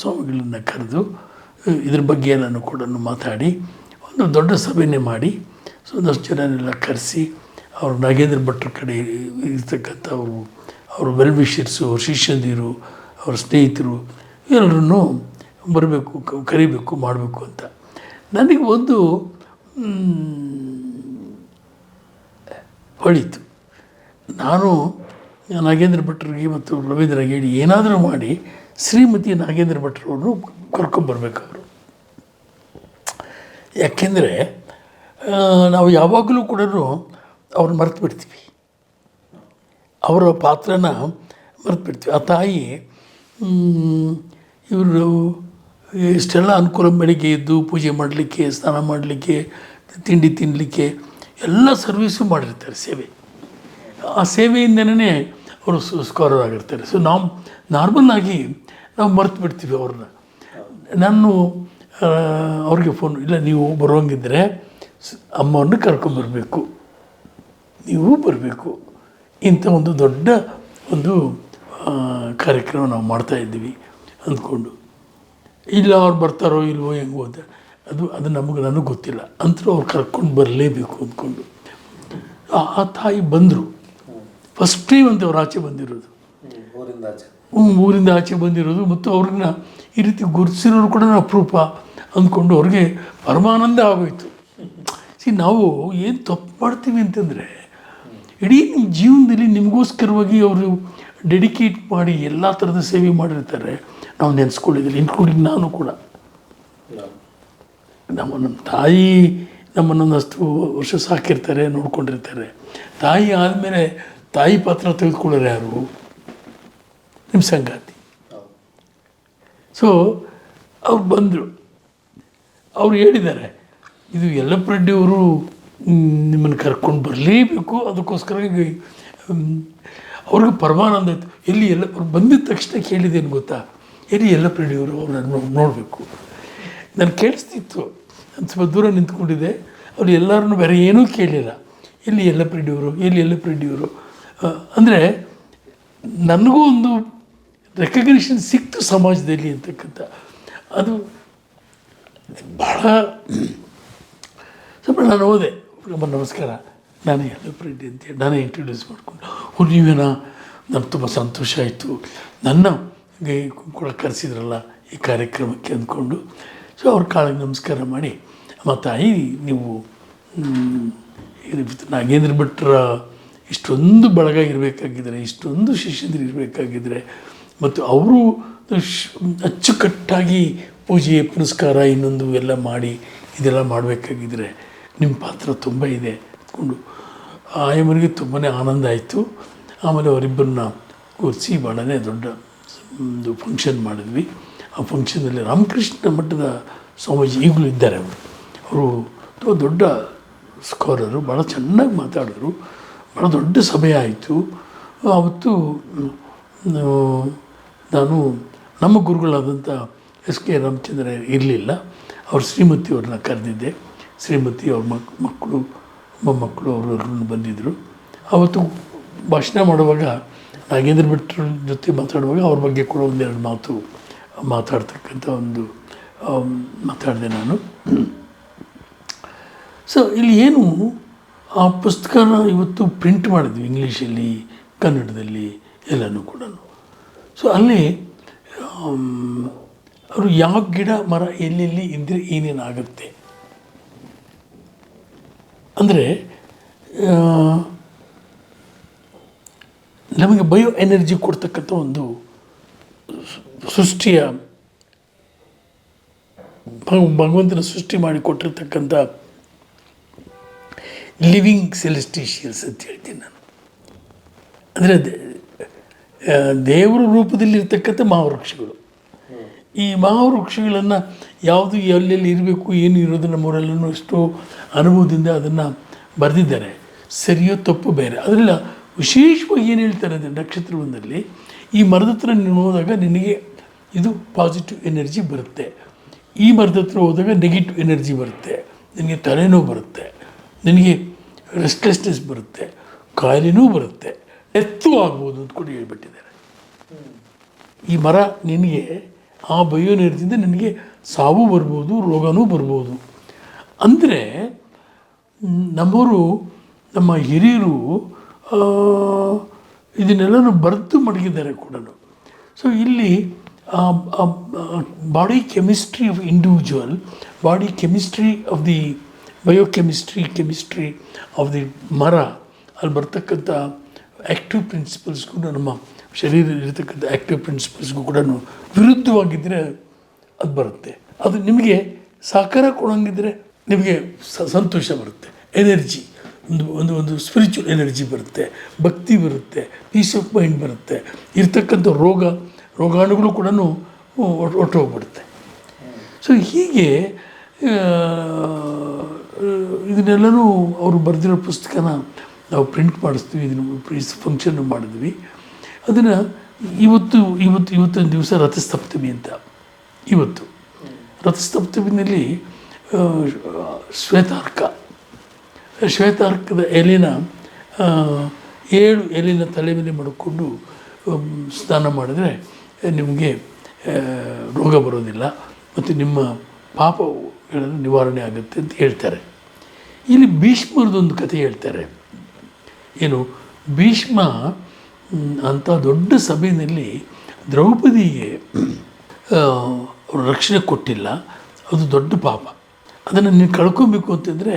ಸ್ವಾಮಿಗಳನ್ನ ಕರೆದು ಇದ್ರ ಬಗ್ಗೆ ನಾನು ಕೂಡ ಮಾತಾಡಿ, ಒಂದು ದೊಡ್ಡ ಸಭೆನೇ ಮಾಡಿ ಒಂದಷ್ಟು ಜನನೆಲ್ಲ ಕರೆಸಿ, ಅವರು ನಾಗೇಂದ್ರ ಭಟ್ರ ಕಡೆ ಇರ್ತಕ್ಕಂಥ ಅವರು ಅವರು ವೆಲ್ ವಿಷರ್ಸು ಅವ್ರ ಶಿಷ್ಯಂದಿರು, ಅವ್ರ ಸ್ನೇಹಿತರು, ಎಲ್ಲರನ್ನೂ ಬರಬೇಕು ಕರಿಬೇಕು, ಮಾಡಬೇಕು ಅಂತ. ನನಗೆ ಒಂದು ಹೊಳಿತು. ನಾನು ನಾಗೇಂದ್ರ ಭಟ್ರಿಗೆ ಮತ್ತು ರವೀಂದ್ರ ಹೇಳಿ ಏನಾದರೂ ಮಾಡಿ ಶ್ರೀಮತಿ ನಾಗೇಂದ್ರ ಭಟ್ರವ್ರನ್ನು ಕರ್ಕೊಂಬರ್ಬೇಕು ಅವರು ಯಾಕೆಂದರೆ ನಾವು ಯಾವಾಗಲೂ ಕೂಡ ಅವ್ರನ್ನ ಮರೆತು ಬಿಡ್ತೀವಿ ಅವರ ಪಾತ್ರನ ಮರೆತು ಬಿಡ್ತೀವಿ ಆ ತಾಯಿ ಇವರು ಇಷ್ಟೆಲ್ಲ ಅನುಕೂಲ ಬೆಳಿಗ್ಗೆ ಎದ್ದು ಪೂಜೆ ಮಾಡಲಿಕ್ಕೆ, ಸ್ನಾನ ಮಾಡಲಿಕ್ಕೆ, ತಿಂಡಿ ತಿನ್ನಲಿಕ್ಕೆ ಎಲ್ಲ ಸರ್ವೀಸು ಮಾಡಿರ್ತಾರೆ ಸೇವೆ. ಆ ಸೇವೆಯಿಂದನೇ ಅವರು ಸ್ಕಾರರ್ ಆಗಿರ್ತಾರೆ. ಸೊ ನಾವು ನಾರ್ಮಲ್ ಆಗಿ ನಾವು ಮರ್ತು ಬಿಡ್ತೀವಿ ಅವ್ರನ್ನ. ನಾನು ಅವ್ರಿಗೆ ಫೋನ್ ಇಲ್ಲ, ನೀವು ಬರೋಂಗಿದ್ರೆ ಅಮ್ಮವ್ರನ್ನ ಕರ್ಕೊಂಬರ್ಬೇಕು. ನೀವು ಬರಬೇಕು. ಇಂಥ ಒಂದು ದೊಡ್ಡ ಒಂದು ಕಾರ್ಯಕ್ರಮ ನಾವು ಮಾಡ್ತಾಯಿದ್ದೀವಿ ಅಂದ್ಕೊಂಡು. ಇಲ್ಲ, ಅವ್ರು ಬರ್ತಾರೋ ಇಲ್ವೋ ಹೆಂಗೋ ಅಂತ. ಅದು ಅದು ನಮಗೆ, ನನಗೆ ಗೊತ್ತಿಲ್ಲ. ಅಂತರೂ ಅವ್ರು ಕರ್ಕೊಂಡು ಬರಲೇಬೇಕು ಅಂದ್ಕೊಂಡು. ಆ ತಾಯಿ ಬಂದರು. ಫಸ್ಟ್ ಟೈಮ್ ಅಂತ ಅವ್ರು ಆಚೆ ಬಂದಿರೋದು. ಊರಿಂದ ಆಚೆ. ಹ್ಮ್, ಊರಿಂದ ಆಚೆ ಬಂದಿರೋದು ಮತ್ತು ಅವ್ರನ್ನ ಈ ರೀತಿ ಗುರುತಿಸಿರೋರು ಕೂಡ ಅಪರೂಪ ಅಂದ್ಕೊಂಡು ಅವ್ರಿಗೆ ಪರಮಾನಂದ ಆಗೋಯ್ತು. ಸಿ ನಾವು ಏನು ತಪ್ಪು ಮಾಡ್ತೀವಿ ಅಂತಂದರೆ ಇಡೀ ನಿಮ್ಮ ಜೀವನದಲ್ಲಿ ನಿಮಗೋಸ್ಕರವಾಗಿ ಅವರು ಡೆಡಿಕೇಟ್ ಮಾಡಿ ಎಲ್ಲ ಥರದ ಸೇವೆ ಮಾಡಿರ್ತಾರೆ. ನಾವು ನೆನೆಸ್ಕೊಳ್ಳಿದ್ದೀವಿ ಇನ್ಕ್ಲೂಡಿಂಗ್ ನಾನು ಕೂಡ. ನಮ್ಮ ನಮ್ಮ ತಾಯಿ ನಮ್ಮನ್ನೊಂದಷ್ಟು ವರ್ಷ ಸಾಕಿರ್ತಾರೆ ನೋಡ್ಕೊಂಡಿರ್ತಾರೆ. ತಾಯಿ ಆದಮೇಲೆ ತಾಯಿ ಪಾತ್ರ ತೆಗೆದುಕೊಳ್ಳೋರು ಯಾರು? ನಿಮ್ಮ ಸಂಗಾತಿ. ಸೊ ಅವ್ರು ಬಂದರು. ಅವ್ರು ಹೇಳಿದ್ದಾರೆ, ಇದು ಅವರು ನಿಮ್ಮನ್ನು ಕರ್ಕೊಂಡು ಬರಲೇಬೇಕು, ಅದಕ್ಕೋಸ್ಕರ ಅವ್ರಿಗೆ ಪರಮಾನಂದ ಇತ್ತು ಎಲ್ಲಿ ಎಲ್ಲ ಅವ್ರು ಬಂದಿದ ತಕ್ಷಣ ಕೇಳಿದ್ದೇನು ಗೊತ್ತಾ? ಎಲ್ಲಿ ಎಲ್ಲ ರೆಡ್ಡಿ ಅವರು ಅವ್ರನ್ನ ನೋಡಬೇಕು. ನಾನು ಕೇಳಿಸ್ತಿತ್ತು, ನಾನು ಸ್ವಲ್ಪ ದೂರ ನಿಂತ್ಕೊಂಡಿದ್ದೆ, ಅವ್ರು ಎಲ್ಲರೂ ಬೇರೆ ಏನೂ ಕೇಳಿಲ್ಲ. ಎಲ್ಲಿ ಎಲ್ಲ ರೆಡ್ಡಿ ಅವರು, ಎಲ್ಲಿ ಎಲ್ಲ ರೆಡ್ಡಿ ಅವರು? ಅಂದರೆ ನನಗೂ ಒಂದು ರೆಕಗ್ನಿಷನ್ ಸಿಕ್ತು ಸಮಾಜದಲ್ಲಿ ಅಂತಕ್ಕಂಥ. ಅದು ಬಹಳ ಸ್ವಲ್ಪ ನಾನು ಹೋದೆ ನಮಸ್ಕಾರ. ನಾನು ಯಲ್ಲಪ್ಪ ರೆಡ್ಡಿ ಅಂತೇಳಿ ನಾನೇ ಇಂಟ್ರೊಡ್ಯೂಸ್ ಮಾಡಿಕೊಂಡು ಓ ನೀವೇನ ತುಂಬ ಸಂತೋಷ ಆಯಿತು. ನನ್ನ ಕೂಡ ಕರೆಸಿದ್ರಲ್ಲ ಈ ಕಾರ್ಯಕ್ರಮಕ್ಕೆ ಅಂದ್ಕೊಂಡು. ಸೊ ಅವ್ರ ಕಾಳಿಗೆ ನಮಸ್ಕಾರ ಮಾಡಿ. ಮತ್ತು ತಾಯಿ, ನೀವು ನಾಗೇಂದ್ರ ಭಟ್ರ ಇಷ್ಟೊಂದು ಬಳಗ ಇರಬೇಕಾಗಿದ್ದರೆ ಇಷ್ಟೊಂದು ಶಿಷ್ಯಂದಿರು ಇರಬೇಕಾಗಿದ್ದರೆ ಮತ್ತು ಅವರು ಅಚ್ಚುಕಟ್ಟಾಗಿ ಪೂಜೆ ಪುನಸ್ಕಾರ ಇನ್ನೊಂದು ಎಲ್ಲ ಮಾಡಿ ಇದೆಲ್ಲ ಮಾಡಬೇಕಾಗಿದ್ದರೆ ನಿಮ್ಮ ಪಾತ್ರ ತುಂಬ ಇದೆ ಅಂದ್ಕೊಂಡು ಆಯಮನಿಗೆ ತುಂಬಾ ಆನಂದ ಆಯಿತು. ಆಮೇಲೆ ಅವರಿಬ್ಬರನ್ನ ಕೂರಿಸಿ ಭಾಳನೇ ದೊಡ್ಡ ಒಂದು ಫಂಕ್ಷನ್ ಮಾಡಿದ್ವಿ. ಆ ಫಂಕ್ಷನಲ್ಲಿ ರಾಮಕೃಷ್ಣ ಮಠದ ಸ್ವಾಮೀಜಿ ಈಗಲೂ ಇದ್ದಾರೆ ಅವರು. ಅವರು ತುಂಬ ದೊಡ್ಡ ಸ್ಕೋರರು ಭಾಳ ಚೆನ್ನಾಗಿ ಮಾತಾಡಿದ್ರು. ಭಾಳ ದೊಡ್ಡ ಸಭೆ ಆಯಿತು. ಆವತ್ತು ಮ್, ನಾನು ನಮ್ಮ ಗುರುಗಳಾದಂಥ ಎಸ್ ಕೆ ರಾಮಚಂದ್ರ ಇರಲಿಲ್ಲ. ಅವ್ರ ಶ್ರೀಮತಿಯವ್ರನ್ನ ಕರೆದಿದ್ದೆ. ಶ್ರೀಮತಿ ಅವ್ರ ಮಕ್ ಮಕ್ಕಳು ಮೊಮ್ಮಕ್ಕಳು ಅವರೆಲ್ಲರೂ ಬಂದಿದ್ದರು ಅವತ್ತು ಭಾಷಣ ಮಾಡುವಾಗ ನಾಗೇಂದ್ರ ಭಟ್ರ ಜೊತೆ ಮಾತಾಡುವಾಗ ಅವ್ರ ಬಗ್ಗೆ ಕೂಡ ಒಂದೆರಡು ಮಾತು ಮಾತಾಡ್ತಕ್ಕಂಥ ಒಂದು ಮಾತಾಡಿದೆ ನಾನು. ಸೊ ಇಲ್ಲಿ ಏನು ಆ ಪುಸ್ತಕನ ಇವತ್ತು ಪ್ರಿಂಟ್ ಮಾಡಿದ್ವಿ ಇಂಗ್ಲೀಷಲ್ಲಿ, ಕನ್ನಡದಲ್ಲಿ, ಎಲ್ಲನೂ ಕೂಡ ಸೊ ಅಲ್ಲಿ ಅವರು ಯಾವ ಗಿಡ, ಮರ ಎಲ್ಲೆಲ್ಲಿ ಇದ್ದರೆ ಏನೇನಾಗುತ್ತೆ? ಅಂದರೆ ನಮಗೆ ಬಯೋ ಎನರ್ಜಿ ಕೊಡ್ತಕ್ಕಂಥ ಒಂದು ಸೃಷ್ಟಿಯ ಭಗ- ಭಗವಂತನ ಸೃಷ್ಟಿ ಮಾಡಿ ಕೊಟ್ಟಿರ್ತಕ್ಕಂಥ ಲಿವಿಂಗ್ ಸೆಲೆಸ್ಟಿಷಿಯಲ್ಸ್ ಅಂತ ಹೇಳ್ತೀನಿ ನಾನು. ಅಂದರೆ ದೇವರ ರೂಪದಲ್ಲಿ ಇರ್ತಕ್ಕಂಥ ಮಹಾವೃಕ್ಷಗಳು. ಈ ಮಹಾವೃಕ್ಷಗಳನ್ನು ಯಾವುದು ಎಲ್ಲೆಲ್ಲಿ ಇರಬೇಕು, ಏನು ಇರೋದು ನಮ್ಮೂರಲ್ಲೂ ಎಷ್ಟೋ ಅನುಭವದಿಂದ ಅದನ್ನು ಬರೆದಿದ್ದಾರೆ. ಸರಿಯೋ ತಪ್ಪು ಬೇರೆ. ಅದರಲ್ಲ ವಿಶೇಷವಾಗಿ ಏನು ಹೇಳ್ತಾರೆ ಅಂದರೆ ನಕ್ಷತ್ರವೊಂದರಲ್ಲಿ, ಈ ಮರದ ಹತ್ರ ನೀನು ಹೋದಾಗ ನಿನಗೆ ಇದು ಪಾಸಿಟಿವ್ ಎನರ್ಜಿ ಬರುತ್ತೆ. ಈ ಮರದ ಹತ್ರ ಹೋದಾಗ ನೆಗೆಟಿವ್ ಎನರ್ಜಿ ಬರುತ್ತೆ. ನಿನಗೆ ತಲೆನೋವು ಬರುತ್ತೆ. ನಿನಗೆ ರೆಸ್ಟ್ಲೆಸ್ನೆಸ್ ಬರುತ್ತೆ, ಕಾಯಿಲೆನೂ ಬರುತ್ತೆ, ಎತ್ತು ಆಗ್ಬೋದು ಅಂತ ಕೂಡ ಹೇಳ್ಬಿಟ್ಟಿದ್ದಾರೆ. ಈ ಮರ ನಿನಗೆ, ಆ ಬಯೋ ನೀರದಿಂದ ನಿನಗೆ ಸಾವು ಬರ್ಬೋದು, ರೋಗನೂ ಬರ್ಬೋದು. ಅಂದರೆ, ನಮ್ಮವರು, ನಮ್ಮ ಹಿರಿಯರು ಇದನ್ನೆಲ್ಲನೂ ಬರೆದು ಮಡಗಿದ್ದಾರೆ ಕೂಡ ಸೊ ಇಲ್ಲಿ body chemistry of individual body chemistry of the biochemistry chemistry of the ಮರ. ಅಲ್ಲಿ ಬರ್ತಕ್ಕಂಥ ಆ್ಯಕ್ಟಿವ್ ಪ್ರಿನ್ಸಿಪಲ್ಸ್ಗೂ ನಮ್ಮ ಶರೀರದಲ್ಲಿರ್ತಕ್ಕಂಥ ಆ್ಯಕ್ಟಿವ್ ಪ್ರಿನ್ಸಿಪಲ್ಸ್ಗೂ ಕೂಡ ವಿರುದ್ಧವಾಗಿದ್ದರೆ ಅದು ಬರುತ್ತೆ. ಅದು ನಿಮಗೆ ಸಹಕಾರ ಕೊಡೋಂಗಿದ್ರೆ ನಿಮಗೆ ಸಂತೋಷ ಬರುತ್ತೆ. ಎನರ್ಜಿ ಒಂದು ಒಂದು ಒಂದು ಸ್ಪಿರಿಚುವಲ್ ಎನರ್ಜಿ ಬರುತ್ತೆ. ಭಕ್ತಿ ಬರುತ್ತೆ. ಪೀಸ್ ಆಫ್ ಮೈಂಡ್ ಬರುತ್ತೆ. ಇರ್ತಕ್ಕಂಥ ರೋಗ, ರೋಗಾಣುಗಳು ಕೂಡ ಹೊಟ್ಟೋಗ್ಬಿಡುತ್ತೆ ಸೊ ಹೀಗೆ ಇದನ್ನೆಲ್ಲನೂ ಅವರು ಬರೆದಿರೋ ಪುಸ್ತಕನ ನಾವು ಪ್ರಿಂಟ್ ಮಾಡಿಸ್ತೀವಿ, ಇದನ್ನು ಪ್ರೀಸ್ ಫಂಕ್ಷನ್ ಮಾಡಿದ್ವಿ. ಅದನ್ನು ಇವತ್ತು ಇವತ್ತು, ಇವತ್ತೊಂದು ದಿವಸ ರಥಸ್ತಪ್ತಮಿ ಅಂತ. ಇವತ್ತು. ರಥಸ್ತಪ್ತಮಿನಲ್ಲಿ ಶ್ವೇತಾರ್ಕ. ಶ್ವೇತಾರ್ಕದ ಎಲೆನ ಏಳು ಎಲೆನ ತಲೆ ಮೇಲೆ ಮಾಡಿಕೊಂಡು ಸ್ನಾನ ಮಾಡಿದ್ರೆ ನಿಮಗೆ ರೋಗ ಬರೋದಿಲ್ಲ. ಮತ್ತು ನಿಮ್ಮ ಪಾಪ ನಿವಾರಣೆ ಆಗುತ್ತೆ ಅಂತ ಹೇಳ್ತಾರೆ. ಇಲ್ಲಿ ಭೀಷ್ಮರದೊಂದು ಕಥೆ ಹೇಳ್ತಾರೆ. ಏನು? ಭೀಷ್ಮ ಅಂಥ ದೊಡ್ಡ ಸಭೆಯಲ್ಲಿ ದ್ರೌಪದಿಗೆ ರಕ್ಷಣೆ ಕೊಟ್ಟಿಲ್ಲ. ಅದು ದೊಡ್ಡ ಪಾಪ. ಅದನ್ನು ನೀನು ಕಳ್ಕೊಬೇಕು ಅಂತಂದರೆ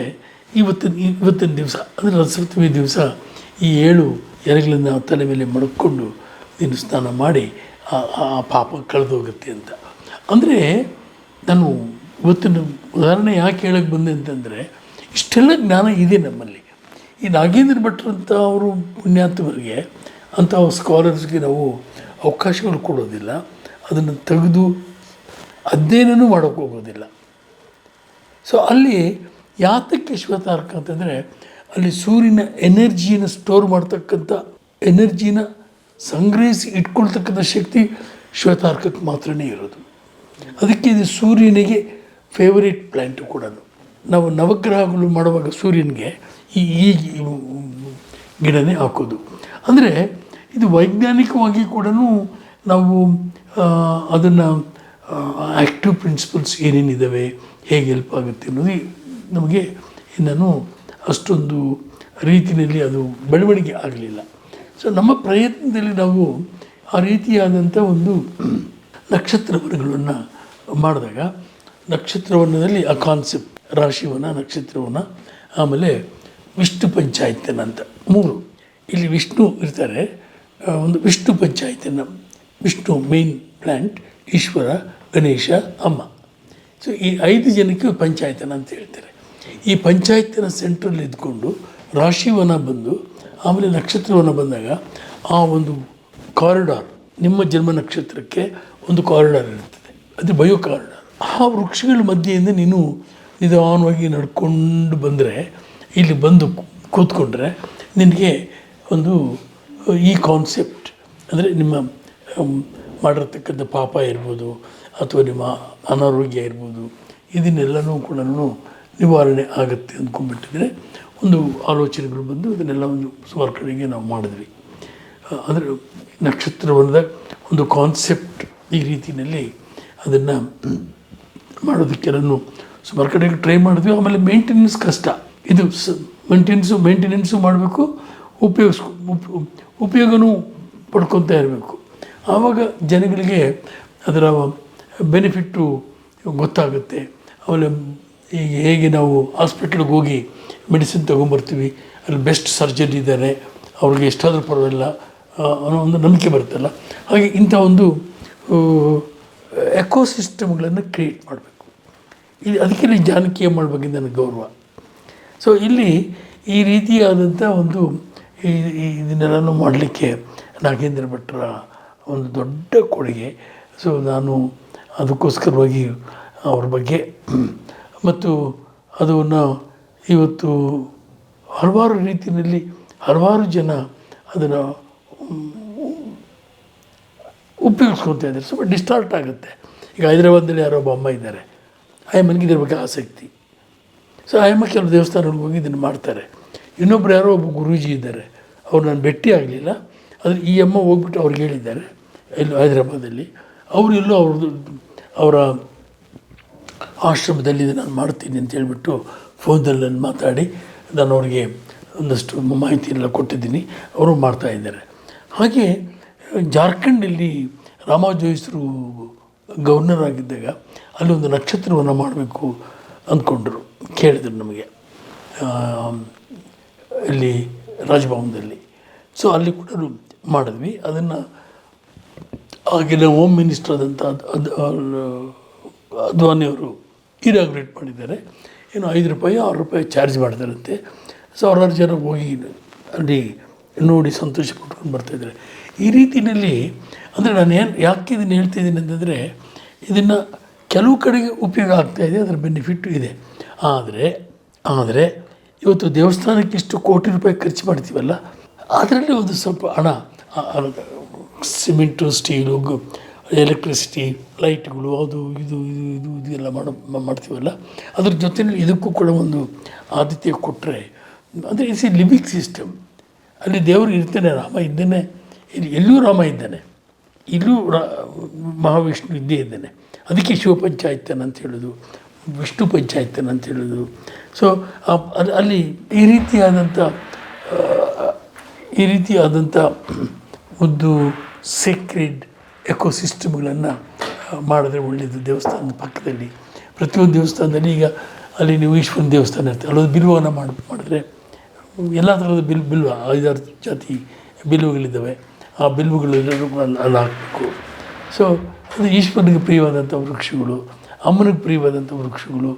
ಇವತ್ತಿನ ಇವತ್ತಿನ ದಿವಸ, ಅಂದರೆ ರಥಸಪ್ತಮಿ ದಿವಸ ಈ ಏಳು ಎಲೆಗಳನ್ನು ತಲೆ ಮೇಲೆ ಮಡಕ್ಕೊಂಡು ನೀನು ಸ್ನಾನ ಮಾಡಿ ಆ ಪಾಪ ಕಳೆದೋಗುತ್ತೆ ಅಂತ. ಅಂದರೆ ನಾನು ಇವತ್ತಿನ ಉದಾಹರಣೆ ಯಾಕೆ ಹೇಳಕ್ಕೆ ಬಂದೆ ಅಂತಂದರೆ ಇಷ್ಟೆಲ್ಲ ಜ್ಞಾನ ಇದೆ ನಮ್ಮಲ್ಲಿ. ಈ ನಾಗೇಂದ್ರ ಭಟ್ರಂಥ ಅವರು ಪುಣ್ಯಾತ್ಮರಿಗೆ, ಅಂಥ ಸ್ಕಾಲರ್ಸ್ಗೆ ನಾವು ಅವಕಾಶಗಳು ಕೊಡೋದಿಲ್ಲ. ಅದನ್ನು ತೆಗೆದು ಅಧ್ಯಯನನೂ ಮಾಡೋಕ್ಕೆ ಹೋಗೋದಿಲ್ಲ. ಸೊ ಅಲ್ಲಿ ಯಾತಕ್ಕೆ ಶ್ವೇತಾರ್ಕ ಅಂತಂದರೆ, ಅಲ್ಲಿ ಸೂರ್ಯನ ಎನರ್ಜಿಯನ್ನು ಸ್ಟೋರ್ ಮಾಡ್ತಕ್ಕಂಥ, ಎನರ್ಜಿನ ಸಂಗ್ರಹಿಸಿ ಇಟ್ಕೊಳ್ತಕ್ಕಂಥ ಶಕ್ತಿ ಶ್ವೇತಾರ್ಕಕ್ಕೆ ಮಾತ್ರನೇ ಇರೋದು. ಅದಕ್ಕೆ ಇದು ಸೂರ್ಯನಿಗೆ ಫೇವರೇಟ್ ಪ್ಲ್ಯಾಂಟು ಕೂಡ ನಾವು ನವಗ್ರಹಗಳು ಮಾಡುವಾಗ ಸೂರ್ಯನಿಗೆ ಈ ಈ ಗಿಡನೇ ಹಾಕೋದು. ಅಂದರೆ ಇದು ವೈಜ್ಞಾನಿಕವಾಗಿ ಕೂಡ ನಾವು ಅದನ್ನು ಆ್ಯಕ್ಟಿವ್ ಪ್ರಿನ್ಸಿಪಲ್ಸ್ ಏನೇನಿದ್ದಾವೆ ಹೇಗೆ ಹೆಲ್ಪ್ ಆಗುತ್ತೆ ಅನ್ನೋದು ನಮಗೆ ಇನ್ನೂ ಅಷ್ಟೊಂದು ರೀತಿಯಲ್ಲಿ ಅದು ಬೆಳವಣಿಗೆ ಆಗಲಿಲ್ಲ. ಸೊ ನಮ್ಮ ಪ್ರಯತ್ನದಲ್ಲಿ ನಾವು ಆ ರೀತಿಯಾದಂಥ ಒಂದು ನಕ್ಷತ್ರವನಗಳನ್ನು ಮಾಡಿದಾಗ ನಕ್ಷತ್ರವನದಲ್ಲಿ ಆ ಕಾನ್ಸೆಪ್ಟ್ ರಾಶಿವನ ನಕ್ಷತ್ರವನ ಆಮೇಲೆ ವಿಷ್ಣು ಪಂಚಾಯತನ ಅಂತ. ಮೂರು. ಇಲ್ಲಿ ವಿಷ್ಣು ಇರ್ತಾರೆ. ಒಂದು ವಿಷ್ಣು ಪಂಚಾಯತನ ವಿಷ್ಣು ಮೇನ್ ಪ್ಲ್ಯಾಂಟ್ ಈಶ್ವರ, ಗಣೇಶ, ಅಮ್ಮ. ಸೊ ಈ ಐದು ಜನಕ್ಕೆ ಪಂಚಾಯತನ ಅಂತ ಹೇಳ್ತಾರೆ. ಈ ಪಂಚಾಯತನ ಸೆಂಟ್ರಲ್ಲಿ ಇದ್ಕೊಂಡು ರಾಶಿವನ ಬಂದು, ಆಮೇಲೆ ನಕ್ಷತ್ರವನ್ನು ಬಂದಾಗ ಆ ಒಂದು ಕಾರಿಡಾರ್ ನಿಮ್ಮ ಜನ್ಮ ನಕ್ಷತ್ರಕ್ಕೆ ಒಂದು ಕಾರಿಡಾರ್ ಇರ್ತದೆ ಅದು ಬಯೋ ಕಾರಿಡಾರ್ ಆ ವೃಕ್ಷಗಳ ಮಧ್ಯೆಯಿಂದ ನೀನು ನಿಧಾನವಾಗಿ ನಡ್ಕೊಂಡು ಬಂದರೆ, ಇಲ್ಲಿ ಬಂದು ಕೂತ್ಕೊಂಡ್ರೆ ನಿನಗೆ ಒಂದು ಈ ಕಾನ್ಸೆಪ್ಟ್ ಅಂದರೆ ನಿಮ್ಮ ಮಾಡಿರ್ತಕ್ಕಂಥ ಪಾಪ ಇರ್ಬೋದು, ಅಥವಾ ನಿಮ್ಮ ಅನಾರೋಗ್ಯ ಇರ್ಬೋದು, ಇದನ್ನೆಲ್ಲನೂ ಕೂಡ ನಿವಾರಣೆ ಆಗುತ್ತೆ ಅಂದ್ಕೊಂಡ್ಬಿಟ್ಟಿದ್ರೆ ಒಂದು ಆಲೋಚನೆಗಳು ಬಂದು ಇದನ್ನೆಲ್ಲ ಒಂದು ಸುಮಾರು ನಾವು ಮಾಡಿದ್ವಿ. ಅಂದರೆ ನಕ್ಷತ್ರವನ್ನದ ಒಂದು ಕಾನ್ಸೆಪ್ಟ್ ಈ ರೀತಿಯಲ್ಲಿ ಅದನ್ನು ಮಾಡೋದಕ್ಕೆಲ್ಲನೂ ಸುಮಾರು ಕಡೆಗೆ ಟ್ರೈ ಮಾಡಿದ್ವಿ. ಆಮೇಲೆ ಮೇಂಟೆನೆನ್ಸ್ ಕಷ್ಟ. ಇದು ಸ ಮೇಂಟೆನೆನ್ಸು ಮೇಂಟೆನೆನ್ಸು ಮಾಡಬೇಕು, ಉಪಯೋಗಿಸ್ಕೊ, ಉಪ್- ಉಪಯೋಗನೂ ಪಡ್ಕೊತಾ ಇರಬೇಕು. ಆವಾಗ ಜನಗಳಿಗೆ ಅದರ ಬೆನಿಫಿಟ್ಟು ಗೊತ್ತಾಗುತ್ತೆ. ಆಮೇಲೆ ಈಗ ಹೇಗೆ ನಾವು ಹಾಸ್ಪಿಟ್ಲಿಗೆ ಹೋಗಿ ಮೆಡಿಸಿನ್ ತೊಗೊಂಬರ್ತೀವಿ. ಅಲ್ಲಿ ಬೆಸ್ಟ್ ಸರ್ಜನ್ ಇದ್ದಾರೆ. ಅವ್ರಿಗೆ ಎಷ್ಟಾದರೂ ಪರವಾಗಿಲ್ಲ. ಅನ್ನೋ ಒಂದು ನಂಬಿಕೆ ಬರುತ್ತಲ್ಲ. ಹಾಗೆ ಇಂಥ ಒಂದು ಎಕೋಸಿಸ್ಟಮ್ಗಳನ್ನು ಕ್ರಿಯೇಟ್ ಮಾಡಬೇಕು. ಇದು ಅದಕ್ಕೆ ಇಲ್ಲಿ ಜಾನಕೀಯ ಮಾಡಬೇಕಿಂದ ನನಗೆ ಗೌರವ. ಸೊ ಇಲ್ಲಿ ಈ ರೀತಿಯಾದಂಥ ಒಂದು ಇದನ್ನೆಲ್ಲನೂ ಮಾಡಲಿಕ್ಕೆ ನಾಗೇಂದ್ರ ಭಟ್ರ ಒಂದು ದೊಡ್ಡ ಕೊಡುಗೆ. ಸೊ ನಾನು ಅದಕ್ಕೋಸ್ಕರವಾಗಿ ಅವ್ರ ಬಗ್ಗೆ ಮತ್ತು ಅದನ್ನು ಇವತ್ತು ಹಲವಾರು ರೀತಿಯಲ್ಲಿ ಹಲವಾರು ಜನ ಅದನ್ನು ಉಪಯೋಗಿಸ್ಕೊತಾ ಇದ್ದಾರೆ. ಸ್ವಲ್ಪ ಡಿಸ್ಟಾರ್ಟ್ ಆಗುತ್ತೆ. ಈಗ ಹೈದರಾಬಾದಲ್ಲಿ ಯಾರೋ ಒಬ್ಬ ಅಮ್ಮ ಇದ್ದಾರೆ. ಆಯಮ್ಮನಿಗೆ ಇದ್ರ ಬಗ್ಗೆ ಆಸಕ್ತಿ. ಸೊ ಆಯಮ್ಮ ಕೆಲವು ದೇವಸ್ಥಾನಗಳಿಗೆ ಹೋಗಿ ಇದನ್ನು ಮಾಡ್ತಾರೆ. ಇನ್ನೊಬ್ರು ಯಾರೋ ಒಬ್ಬ ಗುರೂಜಿ ಇದ್ದಾರೆ. ಅವ್ರು ನಾನು ಭೇಟಿ ಆಗಲಿಲ್ಲ. ಆದರೆ ಈ ಅಮ್ಮ ಹೋಗ್ಬಿಟ್ಟು ಅವ್ರಿಗೆ ಹೇಳಿದ್ದಾರೆ, ಎಲ್ಲೋ ಹೈದರಾಬಾದಲ್ಲಿ ಅವರು ಎಲ್ಲೋ ಅವ್ರದ್ದು, ಅವರ ಆಶ್ರಮದಲ್ಲಿ ಇದು ನಾನು ಮಾಡ್ತೀನಿ ಅಂತ ಹೇಳಿಬಿಟ್ಟು ಫೋನ್ದಲ್ಲಿ ನಾನು ಮಾತಾಡಿ, ನಾನು ಅವ್ರಿಗೆ ಒಂದಷ್ಟು ಮಾಹಿತಿ ಎಲ್ಲ ಕೊಟ್ಟಿದ್ದೀನಿ. ಅವರು ಮಾಡ್ತಾಯಿದ್ದಾರೆ ಹಾಗೆ ಜಾರ್ಖಂಡಲ್ಲಿ ರಾಮಾಜೋಯಿಸರು ಗವರ್ನರ್ ಆಗಿದ್ದಾಗ ಅಲ್ಲಿ ಒಂದು ನಕ್ಷತ್ರವನ್ನು ಮಾಡಬೇಕು ಅಂದ್ಕೊಂಡ್ರು, ಕೇಳಿದ್ರು ನಮಗೆ ಇಲ್ಲಿ ರಾಜಭವನದಲ್ಲಿ. ಸೊ ಅಲ್ಲಿ ಕೂಡ ಮಾಡಿದ್ವಿ. ಅದನ್ನು ಆಗಿನ ಹೋಮ್ ಮಿನಿಸ್ಟರ್ ಆದಂಥ ಅದ್ವಾನಿಯವರು ಇನಾಗ್ರೇಟ್ ಮಾಡಿದ್ದಾರೆ. ಏನು ಐದು ರೂಪಾಯಿ, ಆರು ರೂಪಾಯಿ ಚಾರ್ಜ್ ಮಾಡ್ತಾರಂತೆ. ಸಾವಿರಾರು ಜನ ಹೋಗಿ ಅಲ್ಲಿ ನೋಡಿ ಸಂತೋಷ ಪಟ್ಕೊಂಡು ಬರ್ತಾಯಿದ್ದಾರೆ ಈ ರೀತಿಯಲ್ಲಿ ಅಂದರೆ ನಾನು ಏನು ಯಾಕೆ ಇದನ್ನು ಹೇಳ್ತಿದ್ದೀನಿ ಅಂತಂದರೆ ಇದನ್ನು ಕೆಲವು ಕಡೆಗೆ ಉಪಯೋಗ ಇದೆ, ಅದರ ಬೆನಿಫಿಟ್ಟು ಇದೆ. ಆದರೆ ಆದರೆ ಇವತ್ತು ದೇವಸ್ಥಾನಕ್ಕೆ ಇಷ್ಟು ಕೋಟಿ ರೂಪಾಯಿ ಖರ್ಚು ಮಾಡ್ತೀವಲ್ಲ, ಅದರಲ್ಲಿ ಒಂದು ಸ್ವಲ್ಪ ಹಣ ಸಿಮೆಂಟು, ಸ್ಟೀಲು ಎಲೆಕ್ಟ್ರಿಸಿಟಿ ಲೈಟ್ಗಳು ಅದು, ಇದು ಇದು ಇದು ಇದು ಎಲ್ಲ ಮಾಡೋ ಮಾಡ್ತೀವಲ್ಲ, ಅದ್ರ ಜೊತೆಯಲ್ಲಿ ಇದಕ್ಕೂ ಕೂಡ ಒಂದು ಆದ್ಯತೆ ಕೊಟ್ಟರೆ ಅಂದರೆ ಇಟ್ಸ್ ಎ ಲಿವಿಂಗ್ ಸಿಸ್ಟಮ್ ಅಲ್ಲಿ ದೇವರು ಇರ್ತಾನೆ, ರಾಮ ಇದ್ದಾನೆ ಇಲ್ಲಿ ಎಲ್ಲೂ ರಾಮ ಇದ್ದಾನೆ. ಇಲ್ಲೂ ರಾ, ಮಹಾವಿಷ್ಣು ಇದ್ದೇ ಇದ್ದಾನೆ. ಅದಕ್ಕೆ ಶಿವ ಪಂಚಾಯತನ ಅಂತ ಹೇಳೋದು, ವಿಷ್ಣು ಪಂಚಾಯತನ ಅಂತ ಹೇಳೋದು. ಸೊ ಅಲ್ಲಿ ಈ ರೀತಿಯಾದಂಥ ಈ ರೀತಿಯಾದಂಥ ಒಂದು ಸೀಕ್ರೆಡ್ ಎಕೋಸಿಸ್ಟಮ್ಗಳನ್ನು ಮಾಡಿದ್ರೆ ಒಳ್ಳೆಯದು ದೇವಸ್ಥಾನದ ಪಕ್ಕದಲ್ಲಿ. ಪ್ರತಿಯೊಂದು ದೇವಸ್ಥಾನದಲ್ಲಿ ಈಗ ಅಲ್ಲಿ ನೀವು ಈಶ್ವರನ ದೇವಸ್ಥಾನ ಇರ್ತದೆ. ಅಲ್ಲೊಂದು ಬಿಲ್ವವನ್ನು ಮಾಡಿ, ಮಾಡಿದ್ರೆ ಎಲ್ಲ ಥರದ ಬಿಲ್, ಬಿಲ್ವ, ಐದಾರು ಜಾತಿ ಬಿಲ್ವಗಳಿದ್ದಾವೆ. ಆ ಬಿಲ್ವುಗಳು ಹಾಕಬೇಕು. ಸೊ ಅದು ಈಶ್ವರನಿಗೆ ಪ್ರಿಯವಾದಂಥ ವೃಕ್ಷಗಳು, ಅಮ್ಮನಿಗೆ ಪ್ರಿಯವಾದಂಥ ವೃಕ್ಷಗಳು